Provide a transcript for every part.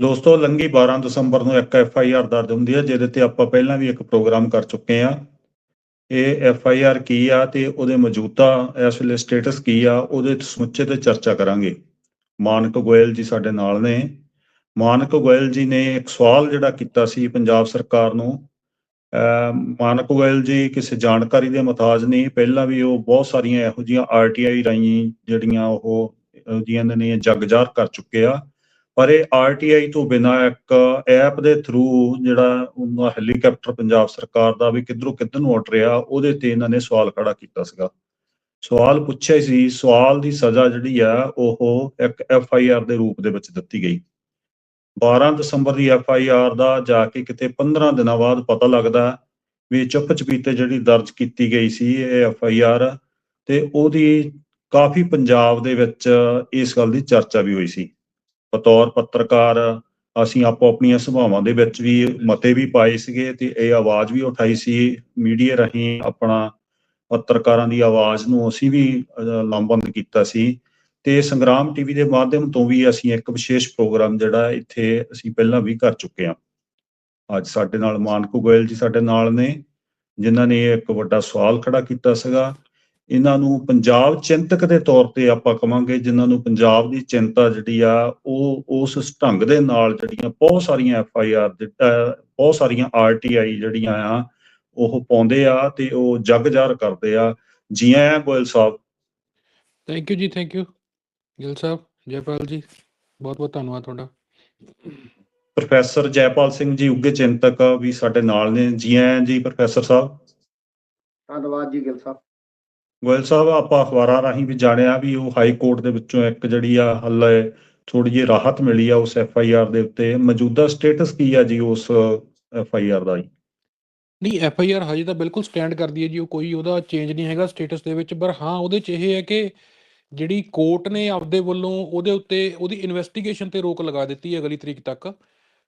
ਦੋਸਤੋ ਲੰਗੀ 12 ਦਸੰਬਰ ਨੂੰ ਇੱਕ ਐਫ ਆਈ ਆਰ ਦਰਜ ਹੁੰਦੀ ਹੈ, ਜਿਹਦੇ ਤੇ ਆਪਾਂ ਪਹਿਲਾਂ ਵੀ ਇੱਕ ਪ੍ਰੋਗਰਾਮ ਕਰ ਚੁੱਕੇ ਆ ਇਹ ਐਫ ਆਈ ਆਰ ਕੀ ਆ ਤੇ ਉਹਦੇ ਮੌਜੂਦਾ ਇਸ ਵੇਲੇ ਸਟੇਟਸ ਕੀ ਆ, ਉਹਦੇ ਸਮੁੱਚੇ ਤੇ ਚਰਚਾ ਕਰਾਂਗੇ। ਮਾਨਕ ਗੋਇਲ ਜੀ ਸਾਡੇ ਨਾਲ ਨੇ। ਮਾਨਕ ਗੋਇਲ ਜੀ ਨੇ ਇੱਕ ਸਵਾਲ ਜਿਹੜਾ ਕੀਤਾ ਸੀ ਪੰਜਾਬ ਸਰਕਾਰ ਨੂੰ। ਮਾਨਕ ਗੋਇਲ ਜੀ ਕਿਸੇ ਜਾਣਕਾਰੀ ਦੇ ਮੁਤਾਜ ਨਹੀਂ, ਪਹਿਲਾਂ ਵੀ ਉਹ ਬਹੁਤ ਸਾਰੀਆਂ ਇਹੋ ਜਿਹੀਆਂ ਆਰਟੀਆਈ ਰਾਹੀਂ ਜਿਹੜੀਆਂ ਉਹ ਇਹੋ ਜਿਹੀਆਂ ਨੇ ਜਗਜਾਰ ਕਰ ਚੁੱਕੇ ਆ। ਪਰ ਇਹ ਆਰਟੀਆਈ ਤੋਂ ਬਿਨਾ ਇੱਕ ਐਪ ਦੇ ਥਰੂ ਜਿਹੜਾ ਉਹਨਾਂ ਹੈਲੀਕਾਪਟਰ ਪੰਜਾਬ ਸਰਕਾਰ ਦਾ ਵੀ ਕਿੱਧਰੋਂ ਕਿੱਧਰ ਨੂੰ ਉੱਡ ਰਿਹਾ, ਉਹਦੇ ਤੇ ਇਹਨਾਂ ਨੇ ਸਵਾਲ ਖੜਾ ਕੀਤਾ ਸੀਗਾ। ਸਵਾਲ ਪੁੱਛਿਆ ਸੀ, ਸਵਾਲ ਦੀ ਸਜ਼ਾ ਜਿਹੜੀ ਆ, ਉਹ ਇੱਕ ਐਫ ਆਈ ਆਰ ਦੇ ਰੂਪ ਦੇ ਵਿੱਚ ਦਿੱਤੀ ਗਈ। 12 ਦਸੰਬਰ ਦੀ ਐਫ ਆਈ ਆਰ ਦਾ ਜਾ ਕੇ ਕਿਤੇ 15 ਦਿਨਾਂ ਬਾਅਦ ਪਤਾ ਲੱਗਦਾ ਵੀ ਚੁੱਪ ਚਪੀਤੇ ਜਿਹੜੀ ਦਰਜ ਕੀਤੀ ਗਈ ਸੀ, ਇਹ ਐਫ ਆਈ ਆਰ, ਤੇ ਉਹਦੀ ਕਾਫੀ ਪੰਜਾਬ ਦੇ ਵਿੱਚ ਇਸ ਗੱਲ ਦੀ ਚਰਚਾ ਵੀ ਹੋਈ ਸੀ। ਬਤੌਰ ਪੱਤਰਕਾਰ ਅਸੀਂ ਆਪੋ ਆਪਣੀਆਂ ਸਭਾਵਾਂ ਦੇ ਵਿੱਚ ਵੀ ਮਤੇ ਵੀ ਪਾਏ ਸੀਗੇ ਤੇ ਇਹ ਆਵਾਜ਼ ਵੀ ਉਠਾਈ ਸੀ ਮੀਡੀਆ ਰਾਹੀਂ ਆਪਣਾ ਪੱਤਰਕਾਰਾਂ ਦੀ ਆਵਾਜ਼ ਨੂੰ ਅਸੀਂ ਵੀ ਅਹ, ਲਾਮਬੰਦ ਕੀਤਾ ਸੀ ਤੇ ਸੰਗਰਾਮ ਟੀਵੀ ਦੇ ਮਾਧਿਅਮ ਤੋਂ ਵੀ ਅਸੀਂ ਇੱਕ ਵਿਸ਼ੇਸ਼ ਪ੍ਰੋਗਰਾਮ ਜਿਹੜਾ ਇੱਥੇ ਅਸੀਂ ਪਹਿਲਾਂ ਵੀ ਕਰ ਚੁੱਕੇ ਹਾਂ। ਅੱਜ ਸਾਡੇ ਨਾਲ ਮਾਨਕੂ ਗੋਇਲ ਜੀ ਸਾਡੇ ਨਾਲ ਨੇ ਜਿਨ੍ਹਾਂ ਨੇ ਇੱਕ ਵੱਡਾ ਸਵਾਲ ਖੜਾ ਕੀਤਾ ਸੀਗਾ। ਇਹਨਾਂ ਨੂੰ ਪੰਜਾਬ ਚਿੰਤਕ ਦੇ ਤੌਰ ਤੇ ਆਪਾਂ ਕਵਾਂਗੇ ਜਿਨ੍ਹਾਂ ਨੂੰ ਪੰਜਾਬ ਦੀ ਚਿੰਤਾ ਜਿਹੜੀ ਆ ਉਹ ਉਸ ਢੰਗ ਦੇ ਨਾਲ ਜਿਹੜੀਆਂ ਬਹੁਤ ਸਾਰੀਆਂ ਐਫ ਆਈ ਆਰ ਬਹੁਤ ਸਾਰੀਆਂ ਆਰ ਟੀ ਆਈ ਜਿਹੜੀਆਂ ਆ ਉਹ ਪਾਉਂਦੇ ਆ ਤੇ ਉਹ ਜਗ ਜ਼ਾਹਰ ਕਰਦੇ ਆ। ਜੀ ਆਇਆਂ Goyal Sahib. Thank you ji thank you Gill Sahib Jaipal ji ਬਹੁਤ ਬਹੁਤ ਧੰਨਵਾਦ ਤੁਹਾਡਾ। ਪ੍ਰੋਫੈਸਰ ਜੈਪਾਲ ਸਿੰਘ ਜੀ ਉੱਗੇ ਚਿੰਤਕ ਵੀ ਸਾਡੇ ਨਾਲ ਨੇ। ਜੀ ਆਇਆਂ ਜੀ ਪ੍ਰੋਫੈਸਰ ਸਾਹਿਬ। ਧੰਨਵਾਦ ਜੀ ਗਿੱਲ ਸਾਹਿਬ। ਗੋਇਲ ਸਾਹਿਬ, ਆਪਾਂ ਅਖਬਾਰਾਂ ਰਾਹੀਂ ਵੀ ਜਾਣਿਆ ਵੀ ਉਹ ਹਾਈ ਕੋਰਟ ਦੇ ਵਿੱਚੋਂ ਇੱਕ ਜਿਹੜੀ ਆ ਹੱਲੇ ਥੋੜੀ ਜਿਹੀ ਰਾਹਤ ਮਿਲੀ ਆ ਉਸ ਐਫ ਆਈ ਆਰ ਦੇ ਉੱਤੇ। ਮੌਜੂਦਾ ਸਟੇਟਸ ਕੀ ਆ ਜੀ ਉਸ ਐਫ ਆਈ ਆਰ ਦਾ ਜੀ? ਨਹੀਂ, ਐਫ ਆਈ ਆਰ ਹਜੇ ਤਾਂ ਬਿਲਕੁਲ ਸਟੈਂਡ ਕਰਦੀ ਹੈ ਜੀ, ਉਹ ਕੋਈ ਉਹਦਾ ਚੇਂਜ ਨਹੀਂ ਹੈਗਾ ਸਟੇਟਸ ਦੇ ਵਿੱਚ, ਪਰ ਹਾਂ, ਉਹਦੇ 'ਚ ਇਹ ਹੈ ਕਿ ਜਿਹੜੀ ਕੋਰਟ ਨੇ ਆਪਦੇ ਵੱਲੋਂ ਉਹਦੇ ਉੱਤੇ, ਉਹਦੀ ਇਨਵੈਸਟੀਗੇਸ਼ਨ ਤੇ ਰੋਕ ਲਗਾ ਦਿੱਤੀ ਹੈ ਅਗਲੀ ਤਰੀਕ ਤੱਕ।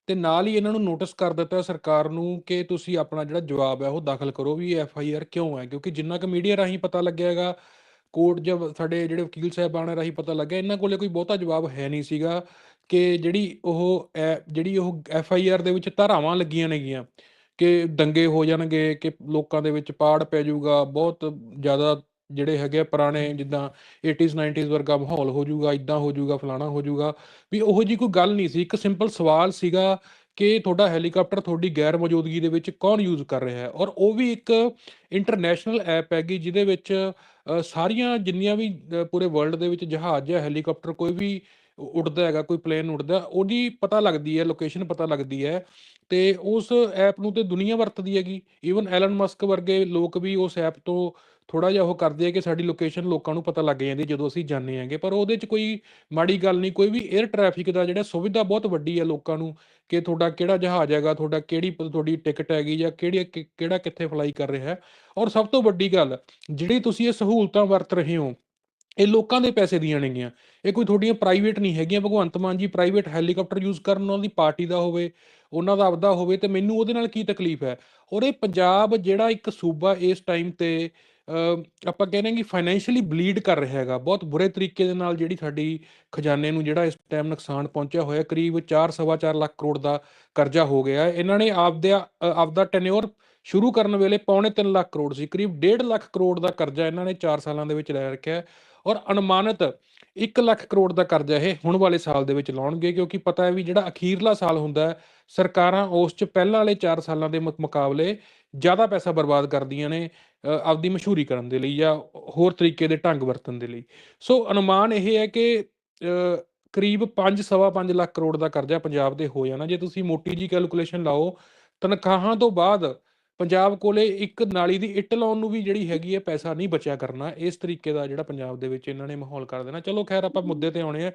ਤੇ ਨਾਲ ਹੀ ਇਹਨਾਂ ਨੂੰ ਨੋਟਿਸ ਕਰ ਦਿੱਤਾ ਸਰਕਾਰ ਨੂੰ ਕਿ ਤੁਸੀਂ ਆਪਣਾ ਜਿਹੜਾ ਜਵਾਬ ਹੈ ਉਹ ਦਾਖਲ ਕਰੋ ਵੀ ਐਫ ਆਈ ਆਰ ਕਿਉਂ ਹੈ, ਕਿਉਂਕਿ ਜਿੰਨਾ ਕੁ ਮੀਡੀਆ ਰਾਹੀਂ ਪਤਾ ਲੱਗਿਆ ਹੈਗਾ ਕੋਰਟ ਜਬ ਸਾਡੇ ਜਿਹੜੇ ਵਕੀਲ ਸਾਹਿਬਾਨ ਰਾਹੀਂ ਪਤਾ ਲੱਗਿਆ, ਇਹਨਾਂ ਕੋਲੇ ਕੋਈ ਬਹੁਤਾ ਜਵਾਬ ਹੈ ਨਹੀਂ ਸੀਗਾ ਕਿ ਜਿਹੜੀ ਉਹ ਐ- ਜਿਹੜੀ ਉਹ ਐਫ ਆਈ ਆਰ ਦੇ ਵਿੱਚ ਧਾਰਾਵਾਂ ਲੱਗੀਆਂ ਨੇਗੀਆਂ ਕਿ ਦੰਗੇ ਹੋ ਜਾਣਗੇ, ਕਿ ਲੋਕਾਂ ਦੇ ਵਿੱਚ ਪਾੜ ਪੈ ਜਾਊਗਾ, ਬਹੁਤ ਜ਼ਿਆਦਾ ਜਿਹੜੇ ਹੈਗੇ ਆ ਪੁਰਾਣੇ ਜਿੱਦਾਂ 80s 90s ਵਰਗਾ ਮਾਹੌਲ ਹੋ ਜਾਊਗਾ ਇਦਾਂ ਹੋ ਜਾਊਗਾ, ਫਲਾਣਾ ਹੋ ਜਾਊਗਾ, ਵੀ ਉਹੋ ਜੀ ਕੋਈ ਗੱਲ ਨਹੀਂ ਸੀ। ਇੱਕ ਸਿੰਪਲ ਸਵਾਲ ਸੀਗਾ ਕਿ ਤੁਹਾਡਾ ਹੈਲੀਕਾਪਟਰ ਤੁਹਾਡੀ ਗੈਰ ਮੌਜੂਦਗੀ ਦੇ ਵਿੱਚ ਕੌਣ ਯੂਜ਼ ਕਰ ਰਿਹਾ ਹੈ? ਔਰ ਉਹ ਵੀ ਇੱਕ ਇੰਟਰਨੈਸ਼ਨਲ ਐਪ ਹੈਗੀ, ਜਿਹਦੇ ਵਿੱਚ ਸਾਰੀਆਂ ਜਿੰਨੀਆਂ ਵੀ ਪੂਰੇ ਵਰਲਡ ਦੇ ਵਿੱਚ ਜਹਾਜ਼ ਜਾਂ ਹੈਲੀਕਾਪਟਰ ਕੋਈ ਵੀ ਉ- ਉੱਡਦਾ ਹੈਗਾ, ਕੋਈ ਪਲੇਨ ਉੱਡਦਾ, ਉਹਦੀ ਪਤਾ ਲੱਗਦੀ ਹੈ ਲੋਕੇਸ਼ਨ ਪਤਾ ਲੱਗਦੀ ਹੈ ਤੇ ਉਸ ਐਪ ਨੂੰ ਤੇ ਦੁਨੀਆ ਵਰਤਦੀ ਹੈਗੀ। ਈਵਨ ਐਲਨ ਮਸਕ ਵਰਗੇ ਲੋਕ ਵੀ ਉਸ ਐਪ ਤੋਂ ਥੋੜਾ ਜਿਹਾ ਉਹ ਕਰਦੇ ਆ ਕਿ ਸਾਡੀ ਲੋਕੇਸ਼ਨ ਲੋਕਾਂ ਨੂੰ ਪਤਾ ਲੱਗ ਜਾਂਦੀ ਹੈ ਜਦੋਂ ਅਸੀਂ ਜਾਂਦੇ ਹਾਂਗੇ, ਪਰ ਉਹਦੇ 'ਚ ਕੋਈ ਮਾੜੀ ਗੱਲ ਨਹੀਂ, ਕੋਈ ਵੀ 에ਅਰ ਟ੍ਰੈਫਿਕ ਦਾ ਜਿਹੜਾ ਸੁਵਿਧਾ ਬਹੁਤ ਵੱਡੀ ਹੈ ਲੋਕਾਂ ਨੂੰ ਕਿ ਤੁਹਾਡਾ ਕਿਹੜਾ ਜਹਾਜ਼ ਹੈਗਾ, ਤੁਹਾਡਾ ਕਿਹੜੀ ਤੁਹਾਡੀ ਟਿਕਟ ਹੈਗੀ ਜਾਂ ਕਿਹੜੀ ਕਿਹੜਾ ਕਿੱਥੇ ਫਲਾਈ ਕਰ ਰਿਹਾ ਹੈ। ਔਰ ਸਭ ਤੋਂ ਵੱਡੀ ਗੱਲ, ਜਿਹੜੀ ਤੁਸੀਂ ਇਹ ਸਹੂਲਤਾਂ ਵਰਤ ਰਹੇ ਹੋ, ਇਹ ਲੋਕਾਂ ਦੇ ਪੈਸੇ ਦੀਆਂ ਨੇਗੀਆਂ। ਇਹ ਕੋਈ ਤੁਹਾਡੀਆਂ ਪ੍ਰਾਈਵੇਟ ਨਹੀਂ ਹੈਗੀਆਂ, ਭਗਵੰਤ ਮਾਨ ਜੀ ਪ੍ਰਾਈਵੇਟ ਹੈਲੀਕਾਪਟਰ ਯੂਜ਼ ਕਰਨ ਉਹਨਾਂ ਦੀ ਪਾਰਟੀ ਦਾ ਹੋਵੇ, ਉਹਨਾਂ ਦਾ ਆਪਦਾ ਹੋਵੇ, ਤੇ ਮੈਨੂੰ ਉਹਦੇ ਨਾਲ ਕੀ ਤਕਲੀਫ ਹੈ? ਔਰ ਇਹ ਪੰਜਾਬ ਜਿਹੜਾ ਇੱਕ ਸੂਬਾ ਇਸ ਟਾਈਮ ਤੇ ਆਪਾਂ ਕਹਿੰਦੇ ਹਾਂ ਕਿ ਫਾਈਨੈਂਸ਼ੀਅਲੀ ਬਲੀਡ ਕਰ ਰਿਹਾ ਹੈਗਾ। ਬਹੁਤ ਬੁਰੇ ਤਰੀਕੇ ਦੇ ਨਾਲ ਜਿਹੜੀ ਸਾਡੀ ਖਜ਼ਾਨੇ ਨੂੰ ਜਿਹੜਾ ਇਸ ਟਾਈਮ ਨੁਕਸਾਨ ਪਹੁੰਚਿਆ ਹੋਇਆ, ਕਰੀਬ 4.5 ਲੱਖ ਕਰੋੜ ਦਾ ਕਰਜ਼ਾ ਹੋ ਗਿਆ। ਇਹਨਾਂ ਨੇ ਆਪਦੇ ਆਪਦਾ ਟੈਨਿਓਰ ਸ਼ੁਰੂ ਕਰਨ ਵੇਲੇ ਪੌਣੇ 3 ਲੱਖ ਕਰੋੜ ਸੀ। ਕਰੀਬ 1.5 ਲੱਖ ਕਰੋੜ ਦਾ ਕਰਜ਼ਾ ਇਹਨਾਂ ਨੇ 4 ਸਾਲਾਂ ਦੇ ਵਿੱਚ ਲੈ ਰੱਖਿਆ ਔਰ ਅਨੁਮਾਨਿਤ 1 ਲੱਖ ਕਰੋੜ ਦਾ ਕਰਜ਼ਾ ਇਹ ਹੁਣ ਵਾਲੇ ਸਾਲ ਦੇ ਵਿੱਚ ਲਾਉਣਗੇ, ਕਿਉਂਕਿ ਪਤਾ ਹੈ ਵੀ ਜਿਹੜਾ ਅਖੀਰਲਾ ਸਾਲ ਹੁੰਦਾ ਸਰਕਾਰਾਂ ਉਸ ਚ ਪਹਿਲਾਂ ਵਾਲੇ 4 ਸਾਲਾਂ ਦੇ ਮੁਕਾਬਲੇ ਜ਼ਿਆਦਾ ਪੈਸਾ ਬਰਬਾਦ ਕਰਦੀਆਂ ਨੇ ਆਪਦੀ ਮਸ਼ਹੂਰੀ ਕਰਨ ਦੇ ਲਈ ਜਾਂ ਹੋਰ ਤਰੀਕੇ ਦੇ ਢੰਗ ਵਰਤਣ ਦੇ ਲਈ। ਸੋ ਅਨੁਮਾਨ ਇਹ ਹੈ ਕਿ ਕਰੀਬ 5 ਸਵਾ 5 ਲੱਖ ਕਰੋੜ ਦਾ ਕਰਜ਼ਾ ਪੰਜਾਬ ਦੇ ਹੋ ਜਾਣਾ। ਜੇ ਤੁਸੀਂ ਮੋਟੀ ਜੀ ਕੈਲਕੂਲੇਸ਼ਨ ਲਾਓ, ਤਨਖਾਹਾਂ ਤੋਂ ਬਾਅਦ ਪੰਜਾਬ ਕੋਲੇ ਇੱਕ ਨਾਲੀ ਦੀ ਇੱਟ ਲਾਉਣ ਨੂੰ ਵੀ ਜਿਹੜੀ ਹੈਗੀ ਹੈ ਪੈਸਾ ਨਹੀਂ ਬਚਿਆ ਕਰਨਾ। ਇਸ ਤਰੀਕੇ ਦਾ ਜਿਹੜਾ ਪੰਜਾਬ ਦੇ ਵਿੱਚ ਇਹਨਾਂ ਨੇ ਮਾਹੌਲ ਕਰ ਦੇਣਾ। ਚਲੋ ਖੈਰ ਆਪਾਂ ਮੁੱਦੇ ਤੇ ਆਉਣੇ ਆ।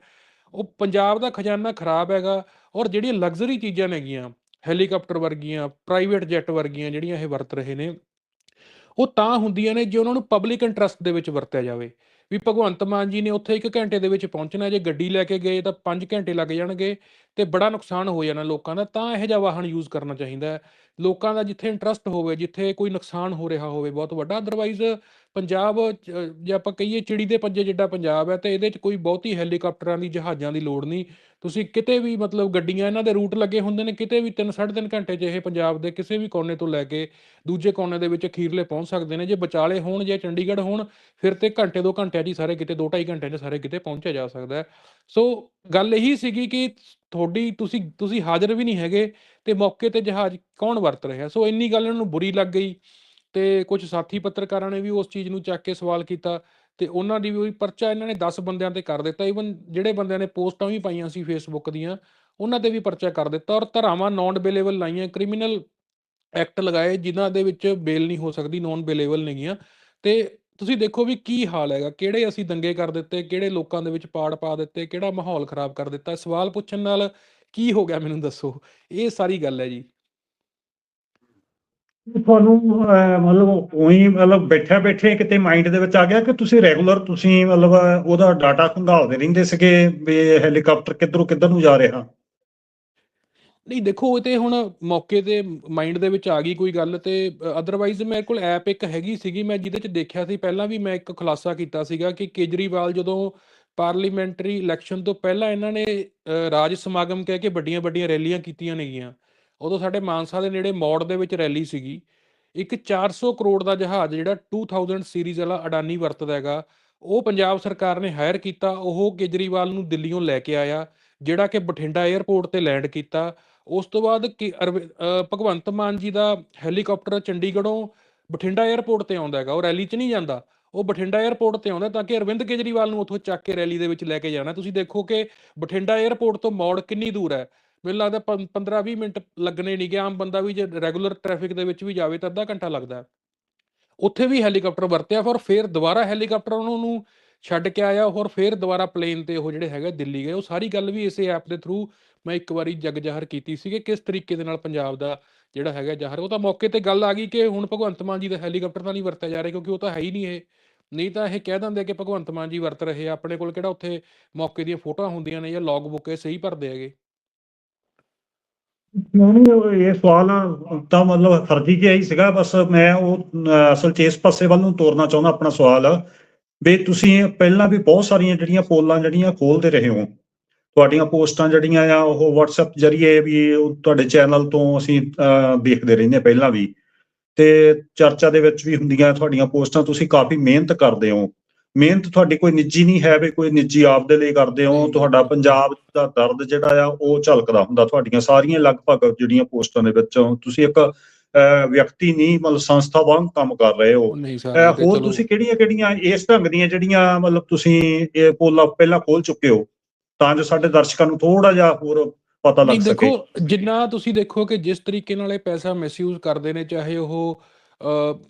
ਉਹ ਪੰਜਾਬ ਦਾ ਖਜ਼ਾਨਾ ਖਰਾਬ ਹੈਗਾ ਔਰ ਜਿਹੜੀਆਂ ਲਗਜ਼ਰੀ ਚੀਜ਼ਾਂ ਨੇਗੀਆਂ ਹੈਲੀਕਾਪਟਰ ਵਰਗੀਆਂ, ਪ੍ਰਾਈਵੇਟ ਜੈਟ ਵਰਗੀਆਂ ਜਿਹੜੀਆਂ ਇਹ ਵਰਤ ਰਹੇ ਨੇ, ਉਹ ਤਾਂ ਹੁੰਦੀਆਂ ਨੇ ਜੇ ਉਹਨਾਂ ਨੂੰ ਪਬਲਿਕ ਇੰਟਰਸਟ ਦੇ ਵਿੱਚ ਵਰਤਿਆ ਜਾਵੇ। ਵੀ ਭਗਵੰਤ ਮਾਨ ਜੀ ਨੇ ਉੱਥੇ 1 ਘੰਟੇ ਦੇ ਵਿੱਚ ਪਹੁੰਚਣਾ ਜੇ ਗੱਡੀ ਲੈ ਕੇ ਗਏ ਤਾਂ 5 ਘੰਟੇ ਲੱਗ ਜਾਣਗੇ ਤੇ ਬੜਾ ਨੁਕਸਾਨ ਹੋ ਜਾਣਾ ਲੋਕਾਂ ਦਾ, ਤਾਂ ਇਹੋ ਜਿਹਾ ਵਾਹਨ ਯੂਜ਼ ਕਰਨਾ ਚਾਹੀਦਾ ਹੈ। ਲੋਕਾਂ ਦਾ ਜਿੱਥੇ ਇੰਟਰਸਟ ਹੋਵੇ, ਜਿੱਥੇ ਕੋਈ ਨੁਕਸਾਨ ਹੋ ਰਿਹਾ ਹੋਵੇ ਬਹੁਤ ਵੱਡਾ। ਅਦਰਵਾਈਜ਼ ਪੰਜਾਬ ਜੇ ਆਪਾਂ ਕਹੀਏ ਚਿੜੀ ਦੇ ਪੰਜੇ ਜਿੱਡਾ ਪੰਜਾਬ ਹੈ, ਤੇ ਇਹਦੇ 'ਚ ਕੋਈ ਬਹੁਤੀ ਹੈਲੀਕਾਪਟਰਾਂ ਦੀ, ਜਹਾਜ਼ਾਂ ਦੀ ਲੋੜ ਨਹੀਂ। ਤੁਸੀਂ ਕਿਤੇ ਵੀ ਮਤਲਬ ਗੱਡੀਆਂ, ਇਹਨਾਂ ਦੇ ਰੂਟ ਲੱਗੇ ਹੁੰਦੇ ਨੇ, ਕਿਤੇ ਵੀ 3 3.5 ਘੰਟੇ 'ਚ ਇਹ ਪੰਜਾਬ ਦੇ ਕਿਸੇ ਵੀ ਕੋਨੇ ਤੋਂ ਲੈ ਕੇ ਦੂਜੇ ਕੋਨੇ ਦੇ ਵਿੱਚ ਅਖੀਰਲੇ ਪਹੁੰਚ ਸਕਦੇ ਨੇ। ਜੇ ਵਿਚਾਲੇ ਹੋਣ ਜਾਂ ਚੰਡੀਗੜ੍ਹ ਹੋਣ, ਫਿਰ ਤੇ ਘੰਟੇ ਦੋ ਘੰਟੇ 'ਚ ਹੀ ਸਾਰੇ ਕਿਤੇ 2 2.5 ਘੰਟਿਆਂ 'ਚ ਸਾਰੇ ਕਿਤੇ ਪਹੁੰਚਿਆ ਜਾ ਸਕਦਾ ਹੈ। ਸੋ ਗੱਲ ਇਹੀ ਸੀਗੀ ਕਿ ਤੁਹਾਡੀ ਤੁਸੀਂ ਤੁਸੀਂ ਹਾਜ਼ਰ ਵੀ ਨਹੀਂ ਹੈਗੇ ਤੇ ਮੌਕੇ ਤੇ ਜਹਾਜ਼ ਕੌਣ ਵਰਤ ਰਿਹਾ ਸੋ ਇੰਨੀ ਗੱਲ ਇਹਨਾਂ ਨੂੰ ਬੁਰੀ ਲੱਗ ਗਈ ਤੇ ਕੁਝ ਸਾਥੀ ਪੱਤਰਕਾਰਾਂ ਨੇ ਵੀ ਉਸ ਚੀਜ਼ ਨੂੰ ਚੱਕ ਕੇ ਸਵਾਲ ਕੀਤਾ ਤੇ ਉਹਨਾਂ ਦੀ ਵੀ ਪਰਚਾ ਇਹਨਾਂ ਨੇ 10 ਬੰਦਿਆਂ ਤੇ ਕਰ ਦਿੱਤਾ। ਈਵਨ ਜਿਹੜੇ ਬੰਦਿਆਂ ਨੇ ਪੋਸਟਾਂ ਵੀ ਪਾਈਆਂ ਸੀ ਫੇਸਬੁੱਕ ਦੀਆਂ, ਉਹਨਾਂ ਤੇ ਵੀ ਪਰਚਾ ਕਰ ਦਿੱਤਾ ਔਰ ਧਾਰਾਵਾਂ ਨਾਨ ਅਵੇਲੇਬਲ ਲਾਈਆਂ। ਕ੍ਰਿਮੀਨਲ ਐਕਟ ਲਗਾਏ ਜਿਨ੍ਹਾਂ ਦੇ ਵਿੱਚ ਬੇਲ ਨਹੀਂ ਹੋ ਸਕਦੀ ਨਾਨ ਬੇਲੇਬਲ ਨੇਗੀਆਂ ਤੇ ਤੁਸੀਂ ਦੇਖੋ ਵੀ ਕੀ ਹਾਲ ਹੈਗਾ, ਕਿਹੜੇ ਅਸੀਂ ਦੰਗੇ ਕਰ ਦਿੱਤੇ, ਕਿਹੜੇ ਲੋਕਾਂ ਦੇ ਵਿੱਚ ਪਾੜ ਪਾ ਦਿੱਤੇ, ਕਿਹੜਾ ਮਾਹੌਲ ਖਰਾਬ ਕਰ ਦਿੱਤਾ। ਸਵਾਲ ਪੁੱਛਣ ਨਾਲ ਕੀ ਹੋ ਗਿਆ ਮੈਨੂੰ ਦੱਸੋ? ਇਹ ਸਾਰੀ ਗੱਲ ਹੈ ਜੀ। ਤੁਹਾਨੂੰ ਮਤਲਬ ਉਹੀ ਮਤਲਬ ਬੈਠੇ ਬੈਠੇ ਕਿਤੇ ਮਾਈਂਡ ਦੇ ਵਿੱਚ ਆ ਗਿਆ ਕਿ ਤੁਸੀਂ ਰੈਗੂਲਰ ਤੁਸੀਂ ਮਤਲਬ ਉਹਦਾ ਡਾਟਾ ਖੰਗਾਲਦੇ ਰਹਿੰਦੇ ਸੀਗੇ ਵੀ ਹੈਲੀਕਾਪਟਰ ਕਿੱਧਰੋਂ ਕਿੱਧਰ ਨੂੰ ਜਾ ਰਿਹਾ? ਨਹੀਂ, ਦੇਖੋ ਇਹ ਤੇ ਹੁਣ ਮੌਕੇ ਤੇ ਮਾਈਂਡ ਦੇ ਵਿੱਚ ਆ ਗਈ ਕੋਈ ਗੱਲ ਤੇ ਅਦਰਵਾਈਜ਼ ਮੇਰੇ ਕੋਲ ਐਪ ਇੱਕ ਹੈਗੀ ਸੀਗੀ, ਮੈਂ ਜਿਹਦੇ ਚ ਦੇਖਿਆ ਸੀ, ਪਹਿਲਾਂ ਵੀ ਮੈਂ ਇੱਕ ਖੁਲਾਸਾ ਕੀਤਾ ਸੀਗਾ ਕਿ ਕੇਜਰੀਵਾਲ ਜਦੋਂ ਪਾਰਲੀਮੈਂਟਰੀ ਇਲੈਕਸ਼ਨ ਤੋਂ ਪਹਿਲਾਂ ਇਹਨਾਂ ਨੇ ਰਾਜ ਸਮਾਗਮ ਕਹਿ ਕੇ ਵੱਡੀਆਂ ਵੱਡੀਆਂ ਰੈਲੀਆਂ ਕੀਤੀਆਂ ਨੇਗੀਆਂ, ਉਦੋਂ ਸਾਡੇ ਮਾਨਸਾ ਦੇ ਨੇੜੇ ਮੌੜ ਦੇ ਵਿੱਚ ਰੈਲੀ ਸੀਗੀ, ਇੱਕ 400 ਕਰੋੜ ਦਾ ਜਹਾਜ਼ ਜਿਹੜਾ 2000 ਸੀਰੀਜ਼ ਵਾਲਾ ਅਡਾਨੀ ਵਰਤਦਾ ਹੈਗਾ, ਉਹ ਪੰਜਾਬ ਸਰਕਾਰ ਨੇ ਹਾਇਰ ਕੀਤਾ, ਉਹ ਕੇਜਰੀਵਾਲ ਨੂੰ ਦਿੱਲੀੋਂ ਲੈ ਕੇ ਆਇਆ, ਜਿਹੜਾ ਕਿ ਬਠਿੰਡਾ 에ਅਰਪੋਰਟ ਤੇ ਲੈਂਡ ਕੀਤਾ ਉਸ ਤੋਂ ਬਾਅਦ ਕਿ ਭਗਵੰਤ ਮਾਨ ਜੀ ਦਾ ਹੈਲੀਕਾਪਟਰ ਚੰਡੀਗੜ੍ਹੋਂ ਬਠਿੰਡਾ 에ਅਰਪੋਰਟ ਤੇ ਆਉਂਦਾ ਹੈਗਾ, ਉਹ ਰੈਲੀ 'ਚ ਨਹੀਂ ਜਾਂਦਾ। ਉਹ ਬਠਿੰਡਾ 에ਅਰਪੋਰਟ ਤੇ ਆਉਂਦਾ ਤਾਂ ਕਿ ਅਰਵਿੰਦ ਕੇਜਰੀਵਾਲ ਨੂੰ ਉੱਥੋਂ ਚੱਕ ਕੇ ਰੈਲੀ ਦੇ ਵਿੱਚ ਲੈ ਕੇ ਜਾਣਾ। ਤੁਸੀਂ ਦੇਖੋ ਕਿ ਬਠਿੰਡਾ 에ਅਰਪੋਰਟ ਤੋਂ ਮੌੜ ਕਿੰਨੀ ਦੂਰ ਹੈ। ਮੈਨੂੰ ਲੱਗਦਾ 15-20 ਮਿੰਟ ਲੱਗਣੇ ਨਹੀਂ ਗਿਆ ਆਮ ਬੰਦਾ ਵੀ ਜੇ ਰੈਗੂਲਰ ਟ੍ਰੈਫਿਕ ਦੇ ਵਿੱਚ ਵੀ ਜਾਵੇ ਤਾਂ ਅੱਧਾ ਘੰਟਾ ਲੱਗਦਾ। ਉੱਥੇ ਵੀ ਹੈਲੀਕਾਪਟਰ ਵਰਤਿਆ ਫਿਰ ਦੁਬਾਰਾ ਹੈਲੀਕਾਪਟਰ ਉਹਨਾਂ ਨੂੰ ਛੱਡ ਕੇ ਆਇਆ। ਹੋਰ ਫਿਰ ਦੁਬਾਰਾ ਪਲੇਨ ਤੇ ਉਹ ਜਿਹੜੇ ਹੈਗੇ ਦਿੱਲੀ ਗਏ। ਉਹ ਸਾਰੀ ਗੱਲ ਵੀ ਇਸੇ ਐਪ ਦੇ ਥਰੂ ਮੈਂ ਇੱਕ ਵਾਰੀ ਜਗ ਜ਼ਾਹਰ ਕੀਤੀ ਸੀ ਕਿ ਕਿਸ ਤਰੀਕੇ ਦੇ ਨਾਲ ਪੰਜਾਬ ਦਾ ਜਿਹੜਾ ਹੈਗਾ ਜ਼ਾਹਰ, ਉਹ ਤਾਂ ਮੌਕੇ ਤੇ ਗੱਲ ਆ ਗਈ ਕਿ ਹੁਣ ਭਗਵੰਤ ਮਾਨ ਜੀ ਦਾ ਹੈਲੀਕਾਪਟਰ ਤਾਂ ਨਹੀਂ ਵਰਤਿਆ ਜਾ ਰਿਹਾ ਕਿਉਂਕਿ ਉਹ ਤਾਂ ਹੈ ਹੀ ਨਹੀਂ ਇਹ। ਨਹੀਂ ਤਾਂ ਇਹ ਕਹਿ ਦਿੰਦੇ ਕਿ ਭਗਵੰਤ ਮਾਨ ਜੀ ਵਰਤ ਰਹੇ ਆ, ਆਪਣੇ ਕੋਲ ਕਿਹੜਾ ਉੱਥੇ ਮੌਕੇ ਦੀਆਂ ਫੋਟੋਆਂ ਹੁੰਦੀਆਂ ਨੇ ਜਾਂ ਲੌਗ ਬੁੱਕ ਇਹ ਸਹੀ ਭਰਦੇ ਹੈਗੇ? ਨਹੀਂ ਇਹ ਸਵਾਲ ਤਾਂ ਮਤਲਬ ਫਰਜ਼ੀ ਜਿਹਾ ਹੀ ਸੀਗਾ, ਬਸ ਮੈਂ ਉਹ ਅਸਲ ਚ ਇਸ ਪਾਸੇ ਵੱਲ ਨੂੰ ਤੋਰਨਾ ਚਾਹੁੰਦਾ ਆਪਣਾ ਸਵਾਲ, ਵੀ ਤੁਸੀਂ ਪਹਿਲਾਂ ਵੀ ਬਹੁਤ ਸਾਰੀਆਂ ਜਿਹੜੀਆਂ ਪੋਲਾਂ ਜਿਹੜੀਆਂ ਖੋਲਦੇ ਰਹੇ ਹੋ ਤੁਹਾਡੀਆਂ ਪੋਸਟਾਂ ਜਿਹੜੀਆਂ ਆ ਉਹ WhatsApp ਜਰੀਏ ਵੀ ਤੁਹਾਡੇ ਚੈਨਲ ਤੋਂ ਅਸੀਂ ਦੇਖਦੇ ਰਹਿੰਦੇ ਪਹਿਲਾਂ ਵੀ। ਤੇ ਚਰਚਾ ਦੇ ਵਿੱਚ ਵੀ ਹੁੰਦੀਆਂ ਤੁਹਾਡੀਆਂ ਪੋਸਟਾਂ ਤੁਸੀਂ ਕਾਫੀ ਮਿਹਨਤ ਕਰਦੇ ਹੋ। ਮਿਹਨਤ ਤੁਹਾਡੀ ਕੋਈ ਨਿੱਜੀ ਨਹੀਂ ਹੈ ਵੀ ਕੋਈ ਨਿੱਜੀ ਆਪ ਦੇ ਲਈ ਕਰਦੇ ਹੋ। ਤੁਹਾਡਾ ਪੰਜਾਬ ਦਾ ਦਰਦ ਜਿਹੜਾ ਆ ਉਹ ਝਲਕਦਾ ਹੁੰਦਾ ਤੁਹਾਡੀਆਂ ਸਾਰੀਆਂ ਲਗਭਗ ਜਿਹੜੀਆਂ ਪੋਸਟਾਂ ਦੇ ਵਿੱਚ। ਤੁਸੀਂ ਇੱਕ ਵਿਅਕਤੀ ਨਹੀਂ ਮਤਲਬ ਸੰਸਥਾ ਵਾਂਗ ਕੰਮ ਕਰ ਰਹੇ ਹੋ। ਹੋਰ ਤੁਸੀਂ ਕਿਹੜੀਆਂ ਕਿਹੜੀਆਂ ਇਸ ਢੰਗ ਦੀਆਂ ਜਿਹੜੀਆਂ ਮਤਲਬ ਤੁਸੀਂ ਇਹ ਪੋਲਾ ਪਹਿਲਾਂ ਖੋਲ ਚੁੱਕੇ ਹੋ? ਤਾਂ ਜੋ ਸਾਡੇ ਦਰਸ਼ਕਾਂ ਨੂੰ ਥੋੜਾ ਜਿਹਾ ਹੋਰ ਪਤਾ ਲੱਗ ਸਕੇ। ਦੇਖੋ ਜਿੰਨਾ ਤੁਸੀਂ ਦੇਖੋ ਕਿ ਜਿਸ ਤਰੀਕੇ ਨਾਲ ਇਹ ਪੈਸਾ ਮਿਸਯੂਜ਼ ਕਰਦੇ ਨੇ ਚਾਹੇ ਉਹ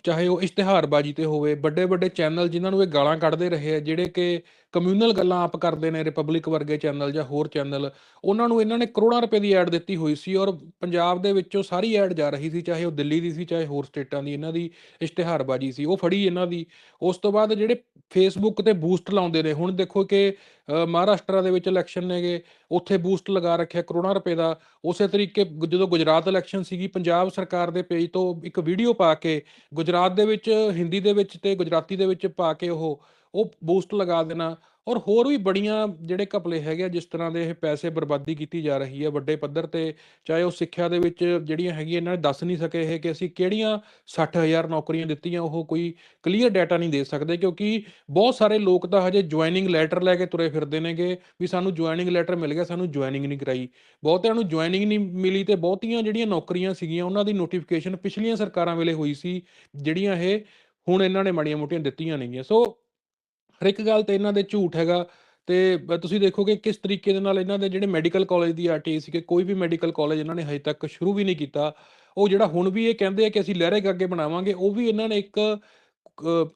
ਚਾਹੇ ਉਹ ਇਸ਼ਤਿਹਾਰਬਾਜ਼ੀ ਤੇ ਹੋਵੇ ਵੱਡੇ ਵੱਡੇ ਚੈਨਲ ਜਿਨ੍ਹਾਂ ਨੂੰ ਇਹ ਗਾਲਾਂ ਕੱਢਦੇ ਰਹੇ ਆ ਜਿਹੜੇ ਕਿ ਕਮਿਊਨਲ ਗੱਲਾਂ ਆਪ ਕਰਦੇ ਨੇ ਰਿਪਬਲਿਕ ਵਰਗੇ ਚੈਨਲ ਜਾਂ ਹੋਰ ਚੈਨਲ ਉਹਨਾਂ ਨੂੰ ਇਹਨਾਂ ਨੇ ਕਰੋੜਾਂ ਰੁਪਏ ਦੀ ਐਡ ਦਿੱਤੀ ਹੋਈ ਸੀ ਔਰ ਪੰਜਾਬ ਦੇ ਵਿੱਚੋਂ ਸਾਰੀ ਐਡ ਜਾ ਰਹੀ ਸੀ, ਚਾਹੇ ਉਹ ਦਿੱਲੀ ਦੀ ਸੀ, ਚਾਹੇ ਹੋਰ ਸਟੇਟਾਂ ਦੀ, ਇਹਨਾਂ ਦੀ ਇਸ਼ਤਿਹਾਰਬਾਜ਼ੀ ਸੀ, ਉਹ ਫੜੀ ਇਹਨਾਂ ਦੀ। ਉਸ ਤੋਂ ਬਾਅਦ ਜਿਹੜੇ ਫੇਸਬੁੱਕ ਤੇ ਬੂਸਟ ਲਾਉਂਦੇ ਨੇ, ਹੁਣ ਦੇਖੋ ਕਿ ਮਹਾਰਾਸ਼ਟਰ ਦੇ ਵਿੱਚ ਇਲੈਕਸ਼ਨ ਨੇਗੇ, ਉੱਥੇ ਬੂਸਟ ਲਗਾ ਰੱਖਿਆ ਕਰੋੜਾਂ ਰੁਪਏ ਦਾ। ਉਸੇ ਤਰੀਕੇ ਜਦੋਂ ਗੁਜਰਾਤ ਇਲੈਕਸ਼ਨ ਸੀਗੀ, ਪੰਜਾਬ ਸਰਕਾਰ ਦੇ ਪੇਜ ਤੋਂ ਇੱਕ ਵੀਡੀਓ ਪਾ ਕੇ, ਗੁਜਰਾਤ ਦੇ ਵਿੱਚ, ਹਿੰਦੀ ਦੇ ਵਿੱਚ ਤੇ ਗੁਜਰਾਤੀ ਦੇ ਵਿੱਚ ਪਾ ਕੇ ਉਹ ਉਹ ਬੂਸਟ ਲਗਾ ਦੇਣਾ। ਔਰ ਹੋਰ ਵੀ ਬੜੀਆਂ ਜਿਹੜੇ ਘਪਲੇ ਹੈਗੇ ਆ, ਜਿਸ ਤਰ੍ਹਾਂ ਦੇ ਇਹ ਪੈਸੇ ਬਰਬਾਦੀ ਕੀਤੀ ਜਾ ਰਹੀ ਹੈ ਵੱਡੇ ਪੱਧਰ ਤੇ ਚਾਹੇ ਉਹ ਸਿੱਖਿਆ ਦੇ ਵਿੱਚ ਜਿਹੜੀਆਂ ਹੈਗੀਆਂ ਇਹਨਾਂ ਨੇ ਦੱਸ ਨਹੀਂ ਸਕੇ ਇਹ ਕਿ ਅਸੀਂ ਕਿਹੜੀਆਂ 60000 ਨੌਕਰੀਆਂ ਦਿੱਤੀਆਂ ਉਹ ਕੋਈ ਕਲੀਅਰ ਡਾਟਾ ਨਹੀਂ ਦੇ ਸਕਦੇ ਕਿਉਂਕਿ ਬਹੁਤ ਸਾਰੇ ਲੋਕ ਤਾਂ ਹਜੇ ਜੁਆਇਨਿੰਗ ਲੈਟਰ ਲੈ ਕੇ ਤੁਰੇ ਫਿਰਦੇ ਨੇਗੇ ਵੀ ਸਾਨੂੰ ਜੁਆਇਨਿੰਗ ਲੈਟਰ ਮਿਲ ਗਿਆ ਸਾਨੂੰ ਜੁਆਇਨਿੰਗ ਨਹੀਂ ਕਰਾਈ। ਬਹੁਤਿਆਂ ਨੂੰ ਜੁਆਇਨਿੰਗ ਨਹੀਂ ਮਿਲੀ ਤੇ ਬਹੁਤੀਆਂ ਜਿਹੜੀਆਂ ਨੌਕਰੀਆਂ ਸੀਗੀਆਂ ਉਹਨਾਂ ਦੀ ਨੋਟੀਫਿਕੇਸ਼ਨ ਪਿਛਲੀਆਂ ਸਰਕਾਰਾਂ ਵੇਲੇ ਹੋਈ ਸੀ ਜਿਹੜੀਆਂ ਇਹ ਹੁਣ ਇਹਨਾਂ ਨੇ ਮਾੜੀਆਂ ਮੋਟੀਆਂ ਦਿੱਤੀਆਂ ਨੇਗੀਆਂ। ਸੋ ਹਰ ਇੱਕ ਗੱਲ ਤੇ ਇਹਨਾਂ ਦੇ ਝੂਠ ਹੈਗਾ ਤੇ ਬ- ਤੁਸੀਂ ਦੇਖੋਗੇ ਕਿਸ ਤਰੀਕੇ ਦੇ ਨਾਲ ਇਹਨਾਂ ਦੇ ਜਿਹੜੇ ਮੈਡੀਕਲ ਕਾਲਜ ਦੀ ਆਰਟੀਆਈ ਸੀ ਕਿ ਕੋਈ ਵੀ ਮੈਡੀਕਲ ਕਾਲਜ ਇਹਨਾਂ ਨੇ ਹਜੇ ਤੱਕ ਸ਼ੁਰੂ ਵੀ ਨਹੀਂ ਕੀਤਾ। ਉਹ ਜਿਹੜਾ ਹੁਣ ਵੀ ਇਹ ਕਹਿੰਦੇ ਆ ਕਿ ਅਸੀਂ ਲਹਿਰੇ ਅੱਗੇ ਬਣਾਵਾਂਗੇ, ਉਹ ਵੀ ਇਹਨਾਂ ਨੇ ਇੱਕ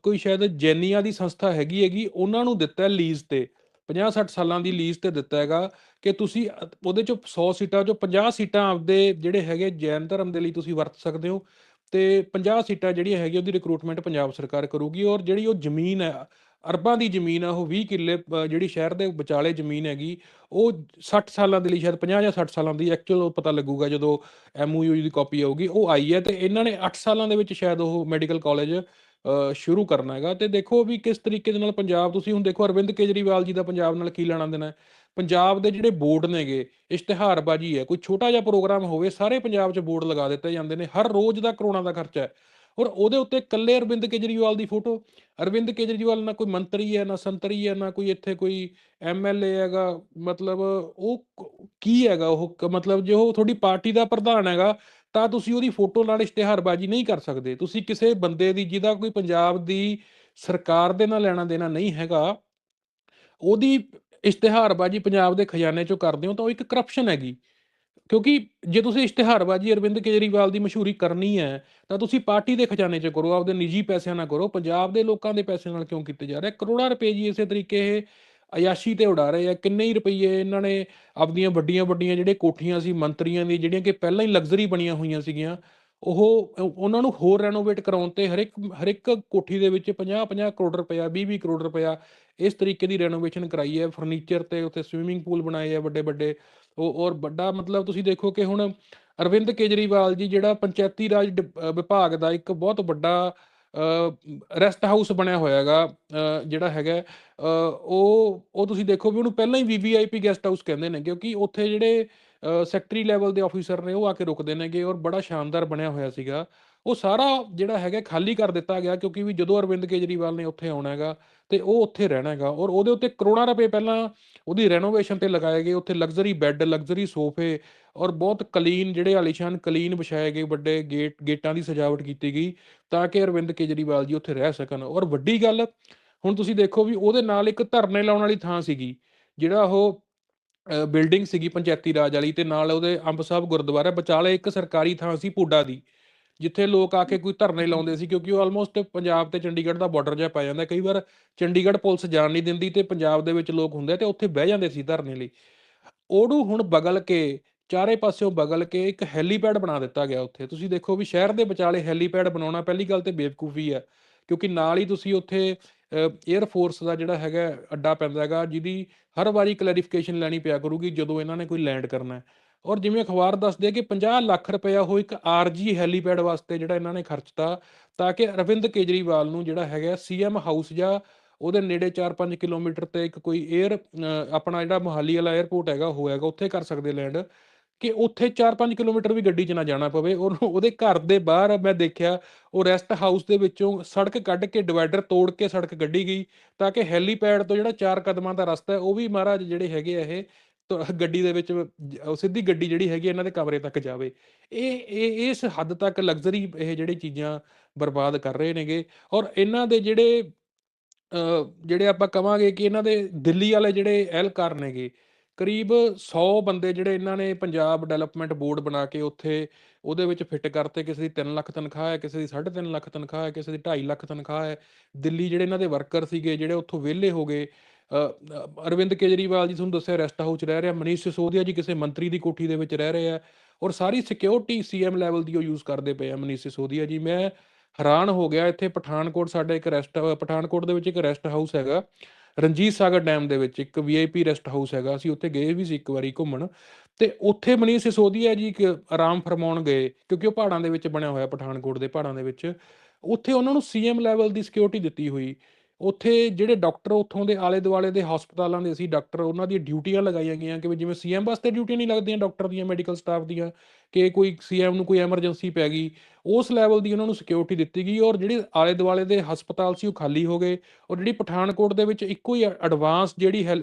ਕੋਈ ਸ਼ਾਇਦ ਜੈਨੀਆਂ ਦੀ ਸੰਸਥਾ ਹੈਗੀ ਹੈਗੀ, ਉਹਨਾਂ ਨੂੰ ਦਿੱਤਾ ਲੀਜ਼ ਤੇ 50 60 ਸਾਲਾਂ ਦੀ ਲੀਜ਼ ਤੇ ਦਿੱਤਾ ਹੈਗਾ ਕਿ ਤੁਸੀਂ ਉਹਦੇ ਚੋਂ 100 ਸੀਟਾਂ ਚੋਂ 50 ਸੀਟਾਂ ਆਪਦੇ ਜਿਹੜੇ ਹੈਗੇ ਜੈਨ ਧਰਮ ਦੇ ਲਈ ਤੁਸੀਂ ਵਰਤ ਸਕਦੇ ਹੋ ਤੇ 50 ਸੀਟਾਂ ਜਿਹੜੀਆਂ ਹੈਗੀਆਂ ਉਹਦੀ ਰਿਕਰੂਟਮੈਂਟ ਪੰਜਾਬ ਸਰਕਾਰ ਕਰੂਗੀ ਔਰ ਜਿਹੜੀ ਉਹ ਜ਼ਮੀਨ ਹੈ ਅਰਬਾਂ ਦੀ ਜ਼ਮੀਨ ਆ, ਉਹ 20 ਕਿੱਲੇ ਜਿਹੜੀ ਸ਼ਹਿਰ ਦੇ ਵਿਚਾਲੇ ਜ਼ਮੀਨ ਹੈਗੀ, ਉਹ 60 ਸਾਲਾਂ ਦੇ ਲਈ ਸ਼ਾਇਦ 50 ਜਾਂ 60 ਸਾਲਾਂ ਦੀ ਐਕਚੁਅਲ ਉਹ ਪਤਾ ਲੱਗੂਗਾ ਜਦੋਂ ਐਮਓਯੂ ਦੀ ਕਾਪੀ ਆਊਗੀ। ਉਹ ਆਈ ਹੈ ਤੇ ਇਹਨਾਂ ਨੇ 8 ਸਾਲਾਂ ਦੇ ਵਿੱਚ ਸ਼ਾਇਦ ਉਹ ਮੈਡੀਕਲ ਕਾਲਜ ਸ਼ੁਰੂ ਕਰਨਾ ਹੈਗਾ। ਤੇ ਦੇਖੋ ਵੀ ਕਿਸ ਤਰੀਕੇ ਦੇ ਨਾਲ ਪੰਜਾਬ, ਤੁਸੀਂ ਹੁਣ ਦੇਖੋ ਅਰਵਿੰਦ ਕੇਜਰੀਵਾਲ ਜੀ ਦਾ ਪੰਜਾਬ ਨਾਲ ਕੀ ਲੈਣਾ ਦੇਣਾ ਪੰਜਾਬ ਦੇ ਜਿਹੜੇ ਬੋਰਡ ਨੇਗੇ, ਇਸ਼ਤਿਹਾਰਬਾਜ਼ੀ ਹੈ, ਕੋਈ ਛੋਟਾ ਜਿਹਾ ਪ੍ਰੋਗਰਾਮ ਹੋਵੇ, ਸਾਰੇ ਪੰਜਾਬ 'ਚ ਬੋਰਡ ਲਗਾ ਦਿੱਤੇ ਜਾਂਦੇ ਨੇ, ਹਰ ਰੋਜ਼ ਦਾ ਕਰੋਨਾ ਦਾ ਖਰਚਾ ਹੈ। ਔਰ ਉਹਦੇ ਉੱਤੇ ਇਕੱਲੇ ਅਰਵਿੰਦ ਕੇਜਰੀਵਾਲ ਦੀ ਫੋਟੋ। ਅਰਵਿੰਦ ਕੇਜਰੀਵਾਲ ਨਾ ਕੋਈ ਮੰਤਰੀ ਹੈ, ਨਾ ਸੰਤਰੀ ਹੈ, ਨਾ ਕੋਈ ਇੱਥੇ ਕੋਈ ਐਮਐਲਏ ਹੈਗਾ, ਮਤਲਬ ਉਹ ਕੀ ਹੈਗਾ ਉਹ ਮਤਲਬ ਜੇ ਉਹ ਤੁਹਾਡੀ ਪਾਰਟੀ ਦਾ ਪ੍ਰਧਾਨ ਹੈਗਾ, ਤਾਂ ਤੁਸੀਂ ਉਹਦੀ ਫੋਟੋ ਨਾਲ ਇਸ਼ਤਿਹਾਰਬਾਜ਼ੀ ਨਹੀਂ ਕਰ ਸਕਦੇ। ਤੁਸੀਂ ਕਿਸੇ ਬੰਦੇ ਦੀ, ਜਿਹਦਾ ਕੋਈ ਪੰਜਾਬ ਦੀ ਸਰਕਾਰ ਦੇ ਨਾਲ ਲੈਣਾ ਦੇਣਾ ਨਹੀਂ ਹੈਗਾ, ਉਹਦੀ ਇਸ਼ਤਿਹਾਰਬਾਜ਼ੀ ਪੰਜਾਬ ਦੇ ਖਜ਼ਾਨੇ ਚੋਂ ਕਰਦੇ ਹੋ ਤਾਂ ਉਹ ਇੱਕ ਕਰਪਸ਼ਨ ਹੈਗੀ। ਕਿਉਂਕਿ ਜੇ ਤੁਸੀਂ ਇਸ਼ਤਿਹਾਰਬਾਜ਼ੀ ਅਰਵਿੰਦ ਕੇਜਰੀਵਾਲ ਦੀ ਮਸ਼ਹੂਰੀ ਕਰਨੀ ਹੈ, ਤਾਂ ਤੁਸੀਂ ਪਾਰਟੀ ਦੇ ਖਜ਼ਾਨੇ 'ਚ ਕਰੋ, ਆਪਦੇ ਨਿੱਜੀ ਪੈਸਿਆਂ ਨਾਲ ਕਰੋ, ਪੰਜਾਬ ਦੇ ਲੋਕਾਂ ਦੇ ਪੈਸੇ ਨਾਲ ਕਿਉਂ ਕੀਤੇ ਜਾ ਰਹੇ ਕਰੋੜਾਂ ਰੁਪਏ ਜੀ ਇਸੇ ਤਰੀਕੇ ਇਹ ਅਯਾਸ਼ੀ ਤੇ ਉਡਾ ਰਹੇ ਆ, ਕਿੰਨੇ ਹੀ ਰੁਪਏ ਇਹਨਾਂ ਨੇ ਆਪਦੀਆਂ ਵੱਡੀਆਂ ਵੱਡੀਆਂ ਜਿਹੜੇ ਕੋਠੀਆਂ ਸੀ, ਮੰਤਰੀਆਂ ਦੀ, ਜਿਹੜੀਆਂ ਕਿ ਪਹਿਲਾਂ ਹੀ ਲਗਜ਼ਰੀ ਬਣੀਆਂ ਹੋਈਆਂ ਸੀਗੀਆਂ, ਉਹ- ਉਹਨਾਂ ਨੂੰ ਹੋਰ ਰੈਨੋਵੇਟ ਕਰਾਉਣ ਤੇ ਹਰ ਇੱਕ ਹਰ ਇੱਕ ਕੋਠੀ ਦੇ ਵਿੱਚ 50 50 ਕਰੋੜ ਰੁਪਇਆ 20 20 ਕਰੋੜ ਰੁਪਇਆ ਇਸ ਤਰੀਕੇ ਦੀ ਰੈਨੋਵੇਸ਼ਨ ਕਰਾਈ ਹੈ ਫਰਨੀਚਰ ਤੇ ਉੱਥੇ ਸਵਿਮਿੰਗ ਪੂਲ ਬਣਾਏ ਆ ਵੱਡੇ ਵੱਡੇ ਉਹ, ਔਰ ਵੱਡਾ ਮਤਲਬ ਤੁਸੀਂ ਦੇਖੋ ਕਿ ਹੁਣ ਅਰਵਿੰਦ ਕੇਜਰੀਵਾਲ ਜੀ ਜਿਹੜਾ ਪੰਚਾਇਤੀ ਰਾਜ ਡਿਪ- ਵਿਭਾਗ ਦਾ ਇੱਕ ਬਹੁਤ ਵੱਡਾ ਰੈਸਟ ਹਾਊਸ ਬਣਿਆ ਹੋਇਆ ਹੈਗਾ ਜਿਹੜਾ ਹੈਗਾ ਉਹ ਉਹ ਤੁਸੀਂ ਦੇਖੋ ਵੀ ਉਹਨੂੰ ਪਹਿਲਾਂ ਹੀ ਵੀਵੀਆਈਪੀ ਗੈਸਟ ਹਾਊਸ ਕਹਿੰਦੇ ਨੇ, ਕਿਉਂਕਿ ਉੱਥੇ ਜਿਹੜੇ ਸੈਕਟਰੀ ਲੈਵਲ ਦੇ ਆਫੀਸਰ ਨੇ ਉਹ ਆ ਕੇ ਰੁਕਦੇ ਨੇਗੇ ਔਰ ਬੜਾ ਸ਼ਾਨਦਾਰ ਬਣਿਆ ਹੋਇਆ ਸੀਗਾ। ਉਹ ਸਾਰਾ ਜਿਹੜਾ ਹੈਗਾ ਖਾਲੀ ਕਰ ਦਿੱਤਾ ਗਿਆ ਕਿਉਂਕਿ ਵੀ ਜਦੋਂ ਅਰਵਿੰਦ ਕੇਜਰੀਵਾਲ ਨੇ ਉੱਥੇ ਆਉਣਾ ਹੈਗਾ ਤੇ ਉਹ ਉੱਥੇ ਰਹਿਣਾ ਹੈਗਾ ਔਰ ਉਹਦੇ ਉੱਤੇ ਕਰੋੜਾਂ ਰੁਪਏ ਪਹਿਲਾਂ ਉਹਦੀ ਰੈਨੋਵੇਸ਼ਨ ਤੇ ਲਗਾਏ ਗਏ ਉੱਥੇ ਲਗਜ਼ਰੀ ਬੈੱਡ ਲਗਜ਼ਰੀ ਸੋਫੇ ਔਰ ਬਹੁਤ ਕਲੀਨ ਜਿਹੜੇ ਆਲੀਸ਼ਾਨ ਕਲੀਨ ਵਿਛਾਏ ਗਏ, ਵੱਡੇ ਗੇਟ ਗੇਟਾਂ ਦੀ ਸਜਾਵਟ ਕੀਤੀ ਗਈ ਤਾਂ ਕਿ ਅਰਵਿੰਦ ਕੇਜਰੀਵਾਲ ਜੀ ਉੱਥੇ ਰਹਿ ਸਕਣ ਔਰ ਵੱਡੀ ਗੱਲ, ਹੁਣ ਤੁਸੀਂ ਦੇਖੋ ਵੀ ਉਹਦੇ ਨਾਲ ਇੱਕ ਧਰਨੇ ਲਾਉਣ ਵਾਲੀ ਥਾਂ ਸੀਗੀ, ਜਿਹੜਾ ਉਹ ਬਿਲਡਿੰਗ ਸੀਗੀ ਪੰਚਾਇਤੀ ਰਾਜ ਵਾਲੀ ਤੇ ਨਾਲ ਉਹਦੇ ਅੰਬ ਸਾਹਿਬ ਗੁਰਦੁਆਰਾ ਬਚਾਲੇ ਇੱਕ ਸਰਕਾਰੀ ਥਾਂ ਸੀ ਪੁੱਡਾ ਦੀ। ਜਿੱਥੇ ਲੋਕ ਆ ਕੇ ਕੋਈ ਧਰਨੇ ਲਾਉਂਦੇ ਸੀ, ਕਿਉਂਕਿ ਉਹ ਆਲਮੋਸਟ ਪੰਜਾਬ ਤੇ ਚੰਡੀਗੜ੍ਹ ਦਾ ਬਾਰਡਰ ਜਿਹਾ ਪੈ ਜਾਂਦਾ। ਕਈ ਵਾਰ ਚੰਡੀਗੜ੍ਹ ਪੁਲਿਸ ਜਾਣ ਨਹੀਂ ਦਿੰਦੀ ਤੇ ਪੰਜਾਬ ਦੇ ਵਿੱਚ ਲੋਕ ਹੁੰਦੇ ਤੇ ਉੱਥੇ ਬਹਿ ਜਾਂਦੇ ਸੀ ਧਰਨੇ ਲਈ। ਉਹਨੂੰ ਹੁਣ ਬਗਲ ਕੇ, ਚਾਰੇ ਪਾਸਿਓਂ ਬਗਲ ਕੇ ਇੱਕ ਹੈਲੀਪੈਡ ਬਣਾ ਦਿੱਤਾ ਗਿਆ ਉੱਥੇ। ਤੁਸੀਂ ਦੇਖੋ ਵੀ ਸ਼ਹਿਰ ਦੇ ਵਿਚਾਲੇ ਹੈਲੀਪੈਡ ਬਣਾਉਣਾ ਪਹਿਲੀ ਗੱਲ ਤੇ ਬੇਵਕੂਫੀ ਹੈ, ਕਿਉਂਕਿ ਨਾਲ ਹੀ ਤੁਸੀਂ ਉੱਥੇ 에ਅਰ ਫੋਰਸ ਦਾ ਜਿਹੜਾ ਹੈਗਾ, ਅੱਡਾ ਪੈਂਦਾ ਹੈਗਾ, ਜਿਹਦੀ ਹਰ ਵਾਰੀ ਕਲੈਰੀਫਿਕੇਸ਼ਨ ਲੈਣੀ ਪਿਆ ਕਰੂਗੀ ਜਦੋਂ ਇਹਨਾਂ ਨੇ ਕੋਈ ਲੈਂਡ ਕਰਨਾ ਹੈ। ਔਰ ਜਿਵੇਂ ਅਖਬਾਰ ਦੱਸਦੇ ਕਿ 50 ਲੱਖ ਰੁਪਇਆ ਉਹ ਇੱਕ ਆਰਜੀ ਹੈਲੀਪੈਡ ਵਾਸਤੇ ਜਿਹੜਾ ਇਹਨਾਂ ਨੇ ਖਰਚਤਾ, ਤਾਂ ਕਿ ਅਰਵਿੰਦ ਕੇਜਰੀਵਾਲ ਨੂੰ ਜਿਹੜਾ ਹੈਗਾ ਸੀਐਮ ਹਾਊਸ ਜਾਂ ਉਹਦੇ ਨੇੜੇ 4-5 ਕਿਲੋਮੀਟਰ ਤੇ ਇੱਕ ਕੋਈ 에ਅਰ ਆਪਣਾ ਜਿਹੜਾ ਮੋਹਾਲੀ ਵਾਲਾ 에ਅਰਪੋਰਟ ਹੈਗਾ ਉਹ ਹੈਗਾ, ਉੱਥੇ ਕਰ ਸਕਦੇ ਲੈਂਡ, ਕਿ ਉੱਥੇ 4-5 ਕਿਲੋਮੀਟਰ ਵੀ ਗੱਡੀ 'ਚ ਨਾ ਜਾਣਾ ਪਵੇ। ਔਰ ਉਹਦੇ ਘਰ ਦੇ ਬਾਹਰ ਮੈਂ ਦੇਖਿਆ, ਉਹ ਰੈਸਟ ਹਾਊਸ ਦੇ ਵਿੱਚੋਂ ਸੜਕ ਕੱਢ ਕੇ ਡਿਵਾਈਡਰ ਤੋੜ ਕੇ ਸੜਕ ਕੱਢੀ ਗਈ, ਤਾਂ ਕਿ ਹੈਲੀਪੈਡ ਤੋਂ ਜਿਹੜਾ 4 ਕਦਮਾਂ ਦਾ ਰਸਤਾ ਹੈ, ਉਹ ਵੀ ਮਹਾਰਾਜ ਜਿਹੜੇ ਹੈਗੇ ਆ ਇਹ ਗੱਡੀ ਦੇ ਵਿੱਚ ਸਿੱਧੀ ਗੱਡੀ ਜਿਹੜੀ ਹੈਗੀ ਇਹਨਾਂ ਦੇ ਕਮਰੇ ਤੱਕ ਜਾਵੇ। ਇਹ ਇਹ, ਇਸ ਹੱਦ ਤੱਕ ਲਗਜ਼ਰੀ ਇਹ ਜਿਹੜੀ ਚੀਜ਼ਾਂ ਬਰਬਾਦ ਕਰ ਰਹੇ ਨੇਗੇ ਔਰ ਇਹਨਾਂ ਦੇ ਜਿਹੜੇ ਜਿਹੜੇ ਆਪਾਂ ਕਵਾਂਗੇ ਕਿ ਇਹਨਾਂ ਦੇ ਦਿੱਲੀ ਵਾਲੇ ਜਿਹੜੇ ਅਹਿਲਕਾਰ ਨੇਗੇ, ਕਰੀਬ 100 ਬੰਦੇ ਜਿਹੜੇ ਇਹਨਾਂ ਨੇ ਪੰਜਾਬ ਡਿਵੈਲਪਮੈਂਟ ਬੋਰਡ ਬਣਾ ਕੇ ਉੱਥੇ ਉਹਦੇ ਵਿੱਚ ਫਿੱਟ ਕਰਤੇ, ਕਿਸੇ ਦੀ 3 ਲੱਖ ਤਨਖਾਹ ਹੈ, ਕਿਸੇ ਦੀ 3.5 ਲੱਖ ਤਨਖਾਹ ਹੈ, ਕਿਸੇ ਦੀ 2.5 ਲੱਖ ਤਨਖਾਹ ਹੈ। ਦਿੱਲੀ ਜਿਹੜੇ ਇਹਨਾਂ ਦੇ ਵਰਕਰ ਸੀਗੇ, ਜਿਹੜੇ ਉੱਥੋਂ ਵਿਹਲੇ ਹੋ ਗਏ ਅਰਵਿੰਦ ਕੇਜਰੀਵਾਲ ਜੀ ਤੁਹਾਨੂੰ ਦੱਸਿਆ ਰੈਸਟ ਹਾਊਸ ਰਹਿ ਰਿਹਾ, ਮਨੀਸ਼ ਸਿਸੋਦੀਆ ਜੀ ਕਿਸੇ ਮੰਤਰੀ ਦੀ ਕੋਠੀ ਦੇ ਵਿੱਚ ਰਹਿ ਰਹੇ ਆ ਔਰ ਸਾਰੀ ਸਿਕਿਉਰਿਟੀ ਸੀਐਮ ਲੈਵਲ ਦੀ ਉਹ ਯੂਜ਼ ਕਰਦੇ ਪਏ ਆ ਮਨੀਸ਼ ਸਿਸੋਦੀਆ ਜੀ। ਮੈਂ ਹੈਰਾਨ ਹੋ ਗਿਆ, ਇੱਥੇ ਪਠਾਨਕੋਟ ਸਾਡੇ ਇੱਕ ਰੈਸਟ ਪਠਾਨਕੋਟ ਦੇ ਵਿੱਚ ਇੱਕ ਰੈਸਟ ਹਾਊਸ ਹੈਗਾ, ਰਣਜੀਤ ਸਾਗਰ ਡੈਮ ਦੇ ਵਿੱਚ ਇੱਕ ਵੀਆਈਪੀ ਰੈਸਟ ਹਾਊਸ ਹੈਗਾ। ਅਸੀਂ ਉੱਥੇ ਗਏ ਵੀ ਸੀ ਇੱਕ ਵਾਰੀ ਘੁੰਮਣ ਤੇ ਉੱਥੇ ਮਨੀਸ਼ ਸਿਸੋਦੀਆ ਜੀ ਇੱਕ ਆਰਾਮ ਫਰਮਾਉਣ ਗਏ, ਕਿਉਂਕਿ ਉਹ ਪਹਾੜਾਂ ਦੇ ਵਿੱਚ ਬਣਿਆ ਹੋਇਆ ਪਠਾਨਕੋਟ ਦੇ ਪਹਾੜਾਂ ਦੇ ਵਿੱਚ। ਉੱਥੇ ਉਹਨਾਂ ਨੂੰ ਸੀਐਮ ਲੈਵਲ ਦੀ ਸਿਕਿਉਰਿਟੀ ਦਿੱਤੀ ਹੋਈ। ਉੱਥੇ ਜਿਹੜੇ ਡਾਕਟਰ ਉੱਥੋਂ ਦੇ ਆਲੇ ਦੁਆਲੇ ਦੇ ਹਸਪਤਾਲਾਂ ਦੇ ਸੀ ਡਾਕਟਰ ਉਹਨਾਂ ਦੀਆਂ ਡਿਊਟੀਆਂ ਲਗਾਈਆਂ ਗਈਆਂ ਕਿ ਵੀ ਜਿਵੇਂ ਸੀਐਮ ਵਾਸਤੇ ਡਿਊਟੀਆਂ ਨਹੀਂ ਲੱਗਦੀਆਂ ਡਾਕਟਰ ਦੀਆਂ ਮੈਡੀਕਲ ਸਟਾਫ ਦੀਆਂ ਕਿ ਕੋਈ ਸੀਐਮ ਨੂੰ ਕੋਈ ਐਮਰਜੈਂਸੀ ਪੈ ਗਈ, ਉਸ ਲੈਵਲ ਦੀ ਉਹਨਾਂ ਨੂੰ ਸਿਕਿਉਰਿਟੀ ਦਿੱਤੀ ਗਈ ਔਰ ਜਿਹੜੇ ਆਲੇ ਦੁਆਲੇ ਦੇ ਹਸਪਤਾਲ ਸੀ ਉਹ ਖਾਲੀ ਹੋ ਗਏ ਔਰ ਜਿਹੜੀ ਪਠਾਨਕੋਟ ਦੇ ਵਿੱਚ ਇੱਕੋ ਹੀ ਐਡਵਾਂਸ ਜਿਹੜੀ ਹੈ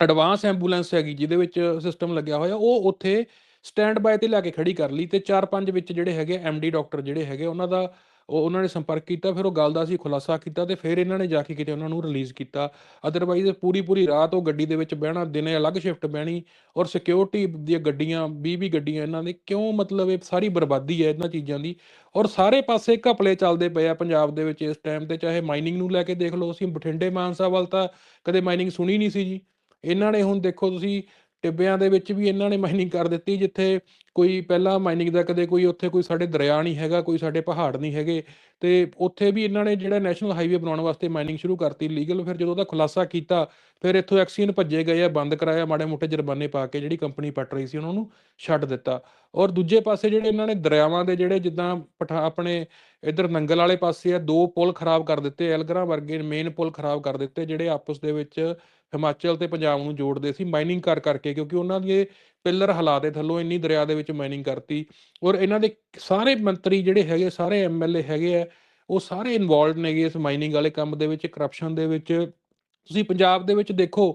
ਐਡਵਾਂਸ ਐਂਬੂਲੈਂਸ ਹੈਗੀ ਜਿਹਦੇ ਵਿੱਚ ਸਿਸਟਮ ਲੱਗਿਆ ਹੋਇਆ, ਉਹ ਉੱਥੇ ਸਟੈਂਡ ਬਾਏ ਤੇ ਲਾ ਕੇ ਖੜੀ ਕਰ ਲਈ ਤੇ 4-5 ਵਿੱਚ ਜਿਹੜੇ ਹੈਗੇ ਐਮਡੀ ਡਾਕਟਰ ਜਿਹੜੇ ਹੈਗੇ ਉਹਨਾਂ ਦਾ ਉਹ ਉਹਨਾਂ ਨੇ ਸੰਪਰਕ ਕੀਤਾ, ਫਿਰ ਉਹ ਗੱਲ ਦਾ ਅਸੀਂ ਖੁਲਾਸਾ ਕੀਤਾ ਤੇ ਫਿਰ ਇਹਨਾਂ ਨੇ ਜਾ ਕੇ ਕਿਤੇ ਉਹਨਾਂ ਨੂੰ ਰਿਲੀਜ਼ ਕੀਤਾ। ਅਦਰਵਾਈਜ਼ ਪੂਰੀ ਪੂਰੀ ਰਾਤ ਉਹ ਗੱਡੀ ਦੇ ਵਿੱਚ ਬਹਿਣਾ, ਦਿਨੇ ਅਲੱਗ ਸ਼ਿਫਟ ਬਹਿਣੀ ਔਰ ਸਿਕਿਉਰਿਟੀ ਦੀਆਂ ਗੱਡੀਆਂ 20 20 ਗੱਡੀਆਂ ਇਹਨਾਂ ਦੇ ਕਿਉਂ ਮਤਲਬ ਇਹ ਸਾਰੀ ਬਰਬਾਦੀ ਹੈ ਇਹਨਾਂ ਚੀਜ਼ਾਂ ਦੀ ਔਰ ਸਾਰੇ ਪਾਸੇ ਘਪਲੇ ਚੱਲਦੇ ਪਏ ਆ ਪੰਜਾਬ ਦੇ ਵਿੱਚ ਇਸ ਟਾਈਮ ਤੇ, ਚਾਹੇ ਮਾਈਨਿੰਗ ਨੂੰ ਲੈ ਕੇ ਦੇਖ ਲਓ, ਅਸੀਂ ਬਠਿੰਡੇ ਮਾਨਸਾ ਵੱਲ ਤਾਂ ਕਦੇ ਮਾਈਨਿੰਗ ਸੁਣੀ ਨਹੀਂ ਸੀ ਜੀ। ਇਹਨਾਂ ਨੇ ਹੁਣ ਦੇਖੋ ਤੁਸੀਂ ਟਿੱਬਿਆਂ ਦੇ ਵਿੱਚ ਵੀ ਇਹਨਾਂ ਨੇ ਮਾਈਨਿੰਗ ਕਰ ਦਿੱਤੀ, ਜਿੱਥੇ ਕੋਈ ਪਹਿਲਾਂ ਮਾਈਨਿੰਗ ਦਾ ਕਦੇ ਕੋਈ ਉੱਥੇ ਕੋਈ ਸਾਡੇ ਦਰਿਆ ਨਹੀਂ ਹੈਗਾ, ਕੋਈ ਸਾਡੇ ਪਹਾੜ ਨਹੀਂ ਹੈਗੇ ਤੇ ਉੱਥੇ ਵੀ ਇਹਨਾਂ ਨੇ ਜਿਹੜਾ ਨੈਸ਼ਨਲ ਹਾਈਵੇ ਬਣਾਉਣ ਵਾਸਤੇ ਮਾਈਨਿੰਗ ਸ਼ੁਰੂ ਕਰਤੀ ਲੀਗਲ ਫਿਰ ਜਦੋਂ ਉਹਦਾ ਖੁਲਾਸਾ ਕੀਤਾ, ਫਿਰ ਇੱਥੋਂ ਐਕਸੀਅਨ ਭੱਜੇ ਗਏ ਆ, ਬੰਦ ਕਰਾਇਆ, ਮਾੜੇ ਮੋਟੇ ਜੁਰਮਾਨੇ ਪਾ ਕੇ ਜਿਹੜੀ ਕੰਪਨੀ ਪੱਟ ਰਹੀ ਸੀ ਉਹਨਾਂ ਨੂੰ ਛੱਡ ਦਿੱਤਾ। ਔਰ ਦੂਜੇ ਪਾਸੇ ਜਿਹੜੇ ਇਹਨਾਂ ਨੇ ਦਰਿਆਵਾਂ ਦੇ ਜਿਹੜੇ ਜਿੱਦਾਂ ਪਠਾ, ਆਪਣੇ ਇਧਰ ਨੰਗਲ ਵਾਲੇ ਪਾਸੇ ਆ, ਦੋ ਪੁਲ ਖਰਾਬ ਕਰ ਦਿੱਤੇ, ਐਲਗਰਾ ਵਰਗੇ ਮੇਨ ਪੁਲ ਖਰਾਬ ਕਰ ਦਿੱਤੇ, ਜਿਹੜੇ ਆਪਸ ਦੇ ਵਿੱਚ ਹਿਮਾਚਲ ਤੇ ਪੰਜਾਬ ਨੂੰ ਜੋੜਦੇ ਸੀ ਮਾਈਨਿੰਗ ਕਰ ਕਰਕੇ, ਕਿਉਂਕਿ ਉਹਨਾਂ ਦੇ ਪਿੱਲਰ ਹਿਲਾ ਦੇ ਥੱਲੋਂ ਇੰਨੀ ਦਰਿਆ ਦੇ ਵਿੱਚ ਮਾਈਨਿੰਗ ਕਰਤੀ ਔਰ ਇਹਨਾਂ ਦੇ ਸਾਰੇ ਮੰਤਰੀ ਜਿਹੜੇ ਹੈਗੇ, ਸਾਰੇ ਐਮਐਲਏ ਹੈਗੇ ਆ, ਉਹ ਸਾਰੇ ਇਨਵੋਲਡ ਨੇਗੇ ਇਸ ਮਾਈਨਿੰਗ ਵਾਲੇ ਕੰਮ ਦੇ ਵਿੱਚ ਕਰਪਸ਼ਨ ਦੇ ਵਿੱਚ। ਤੁਸੀਂ ਪੰਜਾਬ ਦੇ ਵਿੱਚ ਦੇਖੋ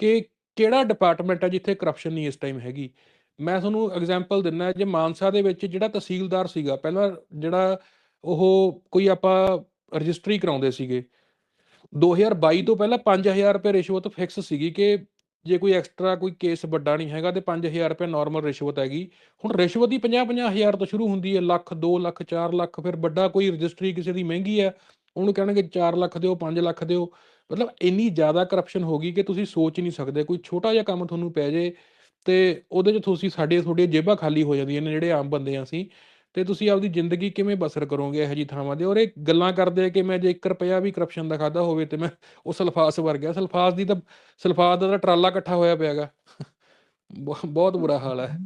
ਕਿ ਕਿਹੜਾ ਡਿਪਾਰਟਮੈਂਟ ਹੈ ਜਿੱਥੇ ਕਰਪਸ਼ਨ ਨਹੀਂ ਇਸ ਟਾਈਮ ਹੈਗੀ। ਮੈਂ ਤੁਹਾਨੂੰ ਐਗਜ਼ਾਮਪਲ ਦਿੰਨਾ ਜੇ ਮਾਨਸਾ ਦੇ ਵਿੱਚ ਜਿਹੜਾ ਤਹਿਸੀਲਦਾਰ ਸੀਗਾ, ਪਹਿਲਾਂ ਜਿਹੜਾ ਉਹ ਕੋਈ ਆਪਾਂ ਰਜਿਸਟਰੀ ਕਰਾਉਂਦੇ ਸੀਗੇ 2022 ਤੋਂ ਪਹਿਲਾਂ 5000 ਰੁਪਏ ਰਿਸ਼ਵਤ ਫਿਕਸ ਸੀਗੀ ਕਿ ਜੇ ਕੋਈ ਐਕਸਟਰਾ ਕੋਈ ਕੇਸ ਵੱਡਾ ਨਹੀਂ ਹੈਗਾ ਤੇ 5000 ਰੁਪਏ ਨਾਰਮਲ ਰਿਸ਼ਵਤ ਹੈਗੀ। ਹੁਣ ਰਿਸ਼ਵਤ ਹੀ 50 ਹਜ਼ਾਰ ਤੋਂ ਸ਼ੁਰੂ ਹੁੰਦੀ ਹੈ, ਲੱਖ 2 ਲੱਖ 4 ਲੱਖ, ਫਿਰ ਵੱਡਾ ਕੋਈ ਰਜਿਸਟਰੀ ਕਿਸੇ ਦੀ ਮਹਿੰਗੀ ਹੈ, ਉਹਨੂੰ ਕਹਿਣਗੇ 4 ਲੱਖ ਦਿਓ 5 ਲੱਖ ਦਿਓ। ਮਤਲਬ ਇੰਨੀ ਜ਼ਿਆਦਾ ਕਰਪਸ਼ਨ ਹੋ ਗਈ ਕਿ ਤੁਸੀਂ ਸੋਚ ਨਹੀਂ ਸਕਦੇ, ਕੋਈ ਛੋਟਾ ਜਿਹਾ ਕੰਮ ਤੁਹਾਨੂੰ ਪੈ ਜੇ ਤੇ ਉਹਦੇ 'ਚ ਤੁਸੀਂ ਸਾਡੇ ਤੁਹਾਡੀਆਂ ਜੇਬਾਂ ਖਾਲੀ ਹੋ ਜਾਂਦੀਆਂ ਨੇ ਜਿਹੜੇ ਆਮ ਬੰਦੇ ਆ ਅਸੀਂ। ਤੇ ਤੁਸੀਂ ਆਪਦੀ ਜ਼ਿੰਦਗੀ ਕਿਵੇਂ ਬਸਰ ਕਰੋਗੇ ਇਹੋ ਜਿਹੀ ਥਾਵਾਂ ਤੇ? ਔਰ ਇਹ ਗੱਲਾਂ ਕਰਦੇ ਆ ਕਿ ਮੈਂ ਜੇ 1 ਰੁਪਿਆ ਵੀ ਕਰਪਸ਼ਨ ਦਾ ਖਾਦਾ ਹੋਵੇ ਤੇ ਮੈਂ ਉਹ ਸਲਫਾਸ ਵਰ ਗਿਆ ਸਲਫਾਸ ਦੀ ਤਾਂ ਸਲਫਾਸ ਦਾ ਤਾਂ ਟਰਾਲਾ ਇਕੱਠਾ ਹੋਇਆ ਪਿਆਗਾ। ਬਹੁਤ ਬੁਰਾ ਹਾਲ ਹੈ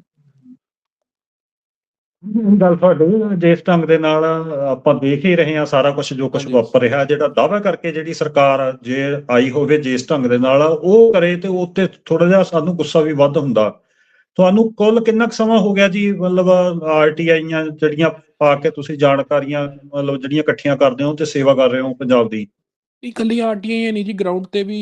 ਗੱਲ ਤੁਹਾਡੀ ਜਿਸ ਢੰਗ ਦੇ ਨਾਲ ਆਪਾਂ ਦੇਖ ਹੀ ਰਹੇ ਹਾਂ ਸਾਰਾ ਕੁਝ ਜੋ ਕੁਝ। ਵਾਪਰ ਰਿਹਾ ਜਿਹੜਾ ਦਾਅਵਾ ਕਰਕੇ ਜਿਹੜੀ ਸਰਕਾਰ ਜੇ ਆਈ ਹੋਵੇ ਜਿਸ ਢੰਗ ਦੇ ਨਾਲ ਉਹ ਕਰੇ ਤੇ ਉੱਤੇ ਥੋੜਾ ਜਿਹਾ ਸਾਨੂੰ ਗੁੱਸਾ ਵੀ ਵੱਧ ਹੁੰਦਾ। ਤੁਹਾਨੂੰ ਕੁੱਲ ਕਿੰਨਾ ਕੁ ਸਮਾਂ ਹੋ ਗਿਆ ਜੀ? ਮਤਲਬ ਆਰਟੀਆਈਆਂ ਜਿਹੜੀਆਂ ਪਾ ਕੇ ਤੁਸੀਂ ਜਾਣਕਾਰੀਆਂ, ਮਤਲਬ ਜਿਹੜੀਆਂ ਇਕੱਠੀਆਂ ਕਰਦੇ ਹੋ ਤੇ ਸੇਵਾ ਕਰ ਰਹੇ ਹੋ ਪੰਜਾਬ ਦੀ? ਇਹ ਇਕੱਲੀ ਆਰਟੀਆਈ ਨਹੀਂ ਜੀ ਗਰਾਊਂਡ ਤੇ ਵੀ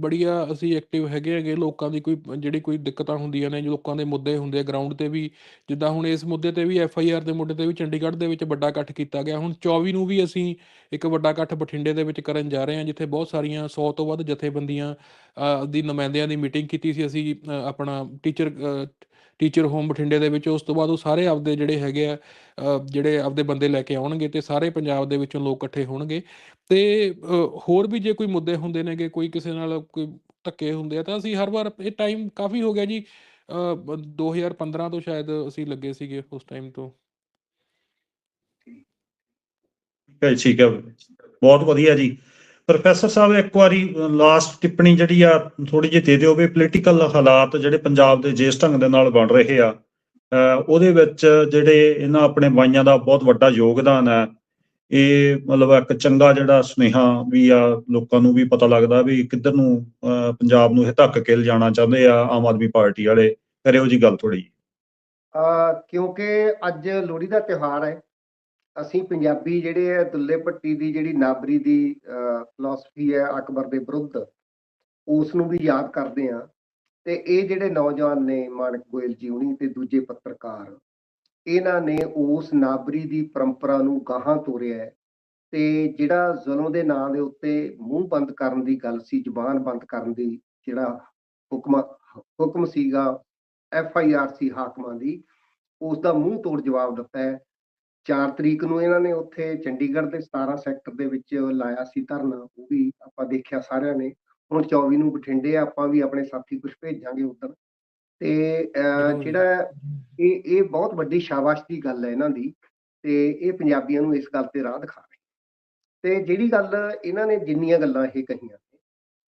ਬੜੀਆ ਅਸੀਂ ਐਕਟਿਵ ਹੈਗੇ ਹੈਗੇ, ਲੋਕਾਂ ਦੀ ਕੋਈ, ਜਿਹੜੀ ਕੋਈ ਦਿੱਕਤਾਂ ਹੁੰਦੀਆਂ ਨੇ ਲੋਕਾਂ ਦੇ ਮੁੱਦੇ ਹੁੰਦੇ ਆ ਗਰਾਊਂਡ ਤੇ ਵੀ, ਜਿੱਦਾਂ ਹੁਣ ਇਸ ਮੁੱਦੇ ਤੇ ਵੀ ਐਫ ਆਈ ਆਰ ਦੇ ਮੁੱਦੇ ਤੇ ਵੀ ਚੰਡੀਗੜ੍ਹ ਦੇ ਵਿੱਚ ਵੱਡਾ ਇਕੱਠ ਕੀਤਾ ਗਿਆ, ਹੁਣ 24 ਨੂੰ ਵੀ ਅਸੀਂ ਇੱਕ ਵੱਡਾ ਇਕੱਠ ਬਠਿੰਡੇ ਦੇ ਵਿੱਚ ਕਰਨ ਜਾ ਰਹੇ ਹਾਂ, ਜਿੱਥੇ ਬਹੁਤ ਸਾਰੀਆਂ 100 ਤੋਂ ਵੱਧ ਜਥੇਬੰਦੀਆਂ ਦੀ ਨੁਮਾਇੰਦਿਆਂ ਦੀ ਮੀਟਿੰਗ ਕੀਤੀ ਸੀ, ਅਸੀਂ ਆਪਣਾ ਟੀਚਰ ਟੀਚਰ ਹੋਮ ਬਠਿੰਡੇ ਦੇ ਵਿੱਚ ਉਸ ਤੋਂ ਬਾਅਦ ਉਹ ਸਾਰੇ ਆਪਦੇ ਜਿਹੜੇ ਹੈਗੇ ਆ ਜਿਹੜੇ ਆਪਦੇ ਬੰਦੇ ਲੈ ਕੇ ਆਉਣਗੇ ਤੇ ਸਾਰੇ ਪੰਜਾਬ ਦੇ ਵਿੱਚੋਂ ਲੋਕ ਇਕੱਠੇ ਹੋਣਗੇ। ਤੇ ਹੋਰ ਵੀ ਜੇ ਕੋਈ ਮੁੱਦੇ ਹੁੰਦੇ ਨੇਗੇ ਕੋਈ ਕਿਸੇ ਨਾਲ ਕੋਈ ਧੱਕੇ ਹੁੰਦੇ ਆ ਤਾਂ ਅਸੀਂ ਹਰ ਵਾਰ ਇਹ ਟਾਈਮ ਕਾਫੀ ਹੋ ਗਿਆ ਜੀ। ਅ, ਬ- 2015 ਤੋਂ ਸ਼ਾਇਦ ਅਸੀਂ ਲੱਗੇ ਸੀਗੇ ਉਸ ਟਾਈਮ ਤੋਂ। ਠੀਕ ਹੈ ਠੀਕ ਹੈ। ਬਹੁਤ ਵਧੀਆ ਜੀ। ਪ੍ਰੋਫੈਸਰ ਸਾਹਿਬ, ਇੱਕ ਵਾਰੀ ਲਾਸਟ ਟਿੱਪਣੀ ਜਿਹੜੀ ਆ ਥੋੜੀ ਜਿਹੀ ਦੇ ਦਿਓ ਵੀ ਪੋਲੀਟੀਕਲ ਹਾਲਾਤ ਜਿਹੜੇ ਪੰਜਾਬ ਦੇ ਜਿਸ ਢੰਗ ਦੇ ਨਾਲ ਬਣ ਰਹੇ ਆ ਉਹਦੇ ਵਿੱਚ ਜਿਹੜੇ ਇਹਨਾਂ ਆਪਣੇ ਬਾਈਆਂ ਦਾ ਬਹੁਤ ਵੱਡਾ ਯੋਗਦਾਨ ਹੈ। ਇਹ ਮਤਲਬ ਇੱਕ ਚੰਗਾ ਜਿਹੜਾ ਸੁਨੇਹਾ ਵੀ ਆ, ਲੋਕਾਂ ਨੂੰ ਵੀ ਪਤਾ ਲੱਗਦਾ ਵੀ ਕਿੱਧਰ ਨੂੰ ਪੰਜਾਬ ਨੂੰ ਇਹ ਧੱਕ ਕੇ ਲਿਜਾਣਾ ਚਾਹੁੰਦੇ ਆ, ਆਮ ਆਦਮੀ ਪਾਰਟੀ ਵਾਲੇ। ਕਰਿਓ ਜੀ ਗੱਲ ਥੋੜੀ ਅਹ ਕਿਉਂਕਿ ਅੱਜ ਲੋਹੜੀ ਦਾ ਤਿਉਹਾਰ ਹੈ। ਅਸੀਂ ਪੰਜਾਬੀ ਜਿਹੜੇ ਆ, ਦੁੱਲੇ ਭੱਟੀ ਦੀ ਜਿਹੜੀ ਨਾਬਰੀ ਦੀ ਫਿਲਾਸਫੀ ਹੈ, ਅਕਬਰ ਦੇ ਵਿਰੁੱਧ ਉਸ ਨੂੰ ਵੀ ਯਾਦ ਕਰਦੇ ਆ ਤੇ ਇਹ ਜਿਹੜੇ ਨੌਜਵਾਨ ਨੇ ਮਾਨਕ ਗੋਇਲ ਜੀ ਹੁਣੀ ਤੇ ਦੂਜੇ ਪੱਤਰਕਾਰ, ਇਹਨਾਂ ਨੇ ਉਸ ਨਾਬਰੀ ਦੀ ਪਰੰਪਰਾ ਨੂੰ ਗਾਹਾਂ ਤੋਰਿਆ ਹੈ ਤੇ ਜਿਹੜਾ ਜ਼ੁਲਮ ਦੇ ਨਾਂ ਦੇ ਉੱਤੇ ਮੂੰਹ ਬੰਦ ਕਰਨ ਦੀ ਗੱਲ ਸੀ, ਜ਼ੁਬਾਨ ਬੰਦ ਕਰਨ ਦੀ ਜਿਹੜਾ ਹੁਕਮ ਹੁਕਮ ਸੀਗਾ ਐਫ ਆਈ ਆਰ ਸੀ ਹਾਕਮਾਂ ਦੀ ਉਸ ਦਾ ਮੂੰਹ ਤੋੜ ਜਵਾਬ ਦਿੱਤਾ ਹੈ। 4 ਤਰੀਕ ਨੂੰ ਇਹਨਾਂ ਨੇ ਉੱਥੇ ਚੰਡੀਗੜ੍ਹ ਦੇ 17 ਸੈਕਟਰ ਦੇ ਵਿੱਚ ਲਾਇਆ ਸੀ ਧਰਨਾ ਉਹ ਵੀ ਆਪਾਂ ਦੇਖਿਆ ਸਾਰਿਆਂ ਨੇ। ਹੁਣ 24 ਨੂੰ ਬਠਿੰਡੇ ਆਪਾਂ ਵੀ ਆਪਣੇ ਸਾਥੀ ਕੁਝ ਭੇਜਾਂਗੇ ਉੱਧਰ। ਤੇ। ਜਿਹੜਾ ਇਹ ਇਹ ਬਹੁਤ ਵੱਡੀ ਸ਼ਾਬਾਸ਼ ਦੀ ਗੱਲ ਹੈ ਇਹਨਾਂ ਦੀ ਤੇ ਇਹ ਪੰਜਾਬੀਆਂ ਨੂੰ ਇਸ ਗੱਲ ਤੇ ਰਾਹ ਦਿਖਾ ਰਹੇ ਤੇ ਜਿਹੜੀ ਗੱਲ ਇਹਨਾਂ ਨੇ ਜਿੰਨੀਆਂ ਗੱਲਾਂ ਇਹ ਕਹੀਆਂ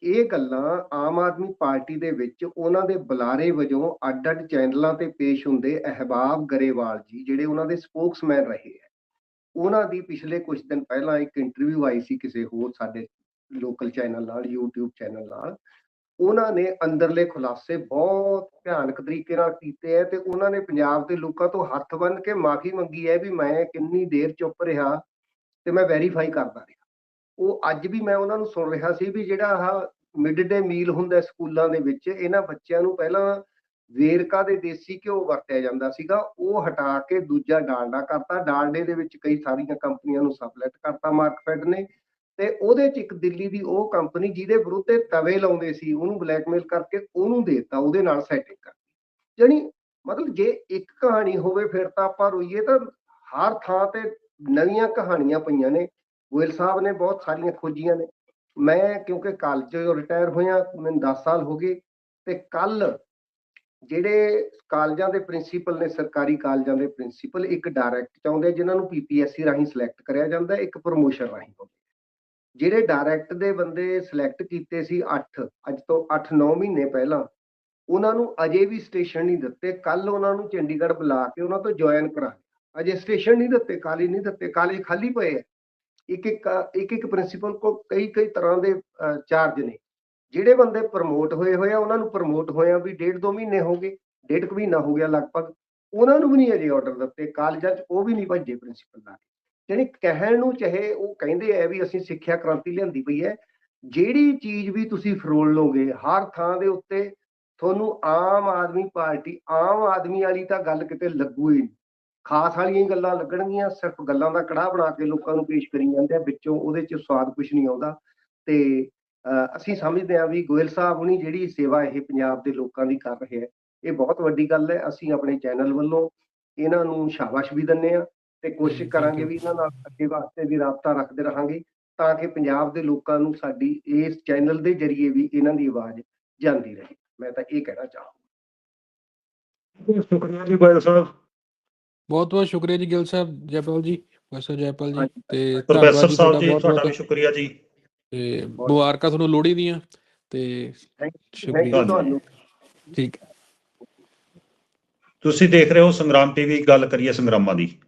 ਇਹ ਗੱਲਾਂ ਆਮ ਆਦਮੀ ਪਾਰਟੀ ਦੇ ਵਿੱਚ ਉਹਨਾਂ ਦੇ ਬੁਲਾਰੇ ਵਜੋਂ ਅੱਡ-ਅੱਡ ਚੈਨਲਾਂ ਤੇ ਪੇਸ਼ ਹੁੰਦੇ ਅਹਿਬਾਬ ਗਰੇਵਾਲ ਜੀ, ਜਿਹੜੇ ਉਹਨਾਂ ਦੇ ਸਪੋਕਸਮੈਨ ਰਹੇ ਹੈ। ਉਹਨਾਂ ਦੀ ਪਿਛਲੇ ਕੁਝ ਦਿਨ ਪਹਿਲਾਂ ਇੱਕ ਇੰਟਰਵਿਊ ਆਈ ਸੀ ਕਿਸੇ ਹੋਰ ਸਾਡੇ ਲੋਕਲ ਚੈਨਲ ਨਾਲ, YouTube ਚੈਨਲ ਨਾਲ। ਉਹਨਾਂ ਨੇ ਅੰਦਰਲੇ ਖੁਲਾਸੇ ਬਹੁਤ ਭਿਆਨਕ ਤਰੀਕੇ ਨਾਲ ਕੀਤੇ ਹੈ ਤੇ ਉਹਨਾਂ ਨੇ ਪੰਜਾਬ ਦੇ ਲੋਕਾਂ ਤੋਂ ਹੱਥ ਬੰਨ੍ਹ ਕੇ ਮਾਫੀ ਮੰਗੀ ਹੈ ਵੀ ਮੈਂ ਕਿੰਨੀ ਦੇਰ ਚੁੱਪ ਰਿਹਾ ਤੇ ਮੈਂ ਵੈਰੀਫਾਈ ਕਰਦਾ ਰਿਹਾ। ਉਹ ਅੱਜ ਵੀ ਮੈਂ ਉਹਨਾਂ ਨੂੰ ਸੁਣ ਰਿਹਾ ਸੀ ਵੀ ਜਿਹੜਾ ਆਹ ਮਿਡ ਡੇ ਮੀਲ ਹੁੰਦਾ ਸਕੂਲਾਂ ਦੇ ਵਿੱਚ, ਇਹਨਾਂ ਬੱਚਿਆਂ ਨੂੰ ਪਹਿਲਾਂ ਵੇਰਕਾ ਦੇ ਦੇਸੀ ਘਿਓ ਵਰਤਿਆ ਜਾਂਦਾ ਸੀਗਾ, ਉਹ ਹਟਾ ਕੇ ਦੂਜਾ ਡਾਲਡਾ ਕਰਤਾ। ਡਾਲਡੇ ਦੇ ਵਿੱਚ ਕਈ ਸਾਰੀਆਂ ਕੰਪਨੀਆਂ ਨੂੰ ਸਬਲੈਟ ਕਰਤਾ ਮਾਰਕਫੈਡ ਨੇ ਤੇ ਉਹਦੇ ਚ ਇੱਕ ਦਿੱਲੀ ਦੀ ਉਹ ਕੰਪਨੀ ਜਿਹਦੇ ਵਿਰੁੱਧ ਇਹ ਤਵੇ ਲਾਉਂਦੇ ਸੀ, ਉਹਨੂੰ ਬਲੈਕਮੇਲ ਕਰਕੇ ਉਹਨੂੰ ਦੇਤਾ, ਉਹਦੇ ਨਾਲ ਸੈਟਿੰਗ ਕਰ ਜਾਣੀ ਮਤਲਬ ਜੇ ਇੱਕ ਕਹਾਣੀ ਹੋਵੇ, ਫਿਰ ਤਾਂ ਆਪਾਂ ਰੋਈਏ ਤਾਂ ਹਰ ਥਾਂ ਤੇ ਨਵੀਆਂ ਕਹਾਣੀਆਂ ਪਈਆਂ ਨੇ। ਗੋਇਲ ਸਾਹਿਬ ਨੇ ਬਹੁਤ ਸਾਰੀਆਂ ਖੋਜੀਆਂ ਨੇ। ਮੈਂ ਕਿਉਂਕਿ ਕਾਲਜ ਰਿਟਾਇਰ ਹੋਇਆ ਮੈਨੂੰ 10 ਸਾਲ ਹੋ ਗਏ ਤੇ ਕੱਲ ਜਿਹੜੇ ਕਾਲਜਾਂ ਦੇ ਪ੍ਰਿੰਸੀਪਲ ਨੇ ਸਰਕਾਰੀ ਕਾਲਜਾਂ ਦੇ ਪ੍ਰਿੰਸੀਪਲ ਇੱਕ ਡਾਇਰੈਕਟ ਚਾਹੁੰਦੇ ਆ, ਜਿਨ੍ਹਾਂ ਨੂੰ ਪੀਪੀਐਸਸੀ ਰਾਹੀਂ ਸਿਲੈਕਟ ਕਰਿਆ ਜਾਂਦਾ ਇੱਕ ਪ੍ਰੋਮੋਸ਼ਨ ਰਾਹੀਂ ਹੁੰਦੇ ਜਿਹੜੇ ਡਾਇਰੈਕਟ ਦੇ ਬੰਦੇ ਸਿਲੈਕਟ ਕੀਤੇ ਸੀ 8 ਅੱਜ ਤੋਂ 8-9 ਮਹੀਨੇ ਪਹਿਲਾਂ ਉਹਨਾਂ ਨੂੰ ਅਜੇ ਵੀ ਸਟੇਸ਼ਨ ਨਹੀਂ ਦਿੱਤੇ। ਕੱਲ ਉਹਨਾਂ ਨੂੰ ਚੰਡੀਗੜ੍ਹ ਬੁਲਾ ਕੇ ਉਹਨਾਂ ਤੋਂ ਜੁਆਇਨ ਕਰਾ ਅਜੇ ਸਟੇਸ਼ਨ ਨਹੀਂ ਦਿੱਤੇ ਕਾਲੀ ਨਹੀਂ ਦਿੱਤੇ ਕਾਲੇ ਖਾਲੀ ਪਏ ਇੱਕ ਇੱਕ ਇੱਕ ਇੱਕ ਪ੍ਰਿੰਸੀਪਲ ਕੋ ਕਈ ਕਈ ਤਰ੍ਹਾਂ ਦੇ ਚਾਰਜ ਨੇ। ਜਿਹੜੇ ਬੰਦੇ ਪ੍ਰਮੋਟ ਹੋਏ ਹੋਏ ਆ, ਉਹਨਾਂ ਨੂੰ ਪ੍ਰਮੋਟ ਹੋਇਆ ਵੀ ਡੇਢ ਦੋ ਮਹੀਨੇ ਹੋ ਗਏ, ਡੇਢ ਕੁ ਮਹੀਨਾ ਹੋ ਗਿਆ ਲਗਭਗ, ਉਹਨਾਂ ਨੂੰ ਵੀ ਨਹੀਂ ਅਜੇ ਆਰਡਰ ਦਿੱਤੇ, ਕਾਲਜਾਂ 'ਚ ਉਹ ਵੀ ਨਹੀਂ ਭੱਜੇ ਪ੍ਰਿੰਸੀਪਲ ਨਾਲ ਜਾਣੀ ਕਹਿਣ ਨੂੰ ਚਾਹੇ ਉਹ ਕਹਿੰਦੇ ਆ ਵੀ ਅਸੀਂ ਸਿੱਖਿਆ ਕ੍ਰਾਂਤੀ ਲਿਆਂਦੀ ਪਈ ਹੈ, ਜਿਹੜੀ ਚੀਜ਼ ਵੀ ਤੁਸੀਂ ਫਰੋਲ ਲੋਗੇ ਹਰ ਥਾਂ ਦੇ ਉੱਤੇ ਤੁਹਾਨੂੰ ਆਮ ਆਦਮੀ ਪਾਰਟੀ, ਆਮ ਆਦਮੀ ਵਾਲੀ ਤਾਂ ਗੱਲ ਕਿਤੇ ਲੱਗੂ ਹੀ ਨਹੀਂ। ਖਾਸ ਵਾਲੀਆਂ ਗੱਲਾਂ ਲੱਗਣਗੀਆਂ ਸਿਰਫ ਗੱਲਾਂ ਦਾ ਕੜਾਹ ਬਣਾ ਕੇ ਲੋਕਾਂ ਨੂੰ ਪੇਸ਼ ਕਰੀ ਜਾਂਦੇ ਆ ਵਿੱਚੋਂ ਉਹਦੇ 'ਚ ਸਵਾਦ ਕੁਝ ਨਹੀਂ ਆਉਂਦਾ। ਤੇ ਅਸੀਂ ਸਮਝਦੇ ਹਾਂ ਵੀ ਗੋਇਲ ਸਾਹਿਬ ਹੁਣੀ ਜਿਹੜੀ ਸੇਵਾ ਇਹ ਪੰਜਾਬ ਦੇ ਲੋਕਾਂ ਦੀ ਕਰ ਰਹੇ ਹੈ ਇਹ ਬਹੁਤ ਵੱਡੀ ਗੱਲ ਹੈ। ਅਸੀਂ ਆਪਣੇ ਚੈਨਲ ਵੱਲੋਂ ਇਹਨਾਂ ਨੂੰ ਸ਼ਾਬਾਸ਼ ਵੀ ਦਿੰਦੇ ਆ ਤੇ ਕੋਸ਼ਿਸ਼ ਕਰਾਂਗੇ. ਵੀ ਇਹਨਾਂ ਨਾਲ ਅੱਗੇ ਵਾਸਤੇ ਵੀ ਰਾਬਤਾ ਰੱਖਦੇ ਰਹਾਂਗੇ ਤਾਂ ਕਿ ਪੰਜਾਬ ਦੇ ਲੋਕਾਂ ਨੂੰ ਸਾਡੀ ਇਸ ਚੈਨਲ ਦੇ ਜ਼ਰੀਏ ਵੀ ਇਹਨਾਂ ਦੀ ਆਵਾਜ਼ ਜਾਂਦੀ ਰਹੇ। ਮੈਂ ਤਾਂ ਇਹ ਕਹਿਣਾ ਚਾਹਾਂ ਸ਼ੁਕਰੀਆ ਜੀ ਗੋਇਲ ਸਾਹਿਬ। ਬਹੁਤ ਬਹੁਤ ਸ਼ੁਕਰੀਆ ਜੀ ਗਿੱਲ ਸਾਹਿਬ ਜੈਪਾਲ ਜੀ ਪ੍ਰੋਫੈਸਰ ਜੈਪਾਲ ਜੀ ਤੇ ਪ੍ਰੋਫੈਸਰ ਸਾਹਿਬ ਜੀ ਤੁਹਾਡਾ ਵੀ ਸ਼ੁਕਰੀਆ ਜੀ। ਤੇ ਮੁਬਾਰਕਾਂ ਤੁਹਾਨੂੰ ਲੋਹੜੀ ਦੀਆਂ ਤੇ ਸ਼ੁਕਰੀਆ ਤੁਹਾਨੂੰ। ਠੀਕ। ਤੁਸੀਂ ਦੇਖ ਰਹੇ ਹੋ ਸੰਗਰਾਮ ਟੀਵੀ ਗੱਲ ਕਰੀਏ ਸੰਗਰਾਮਾਂ ਦੀ।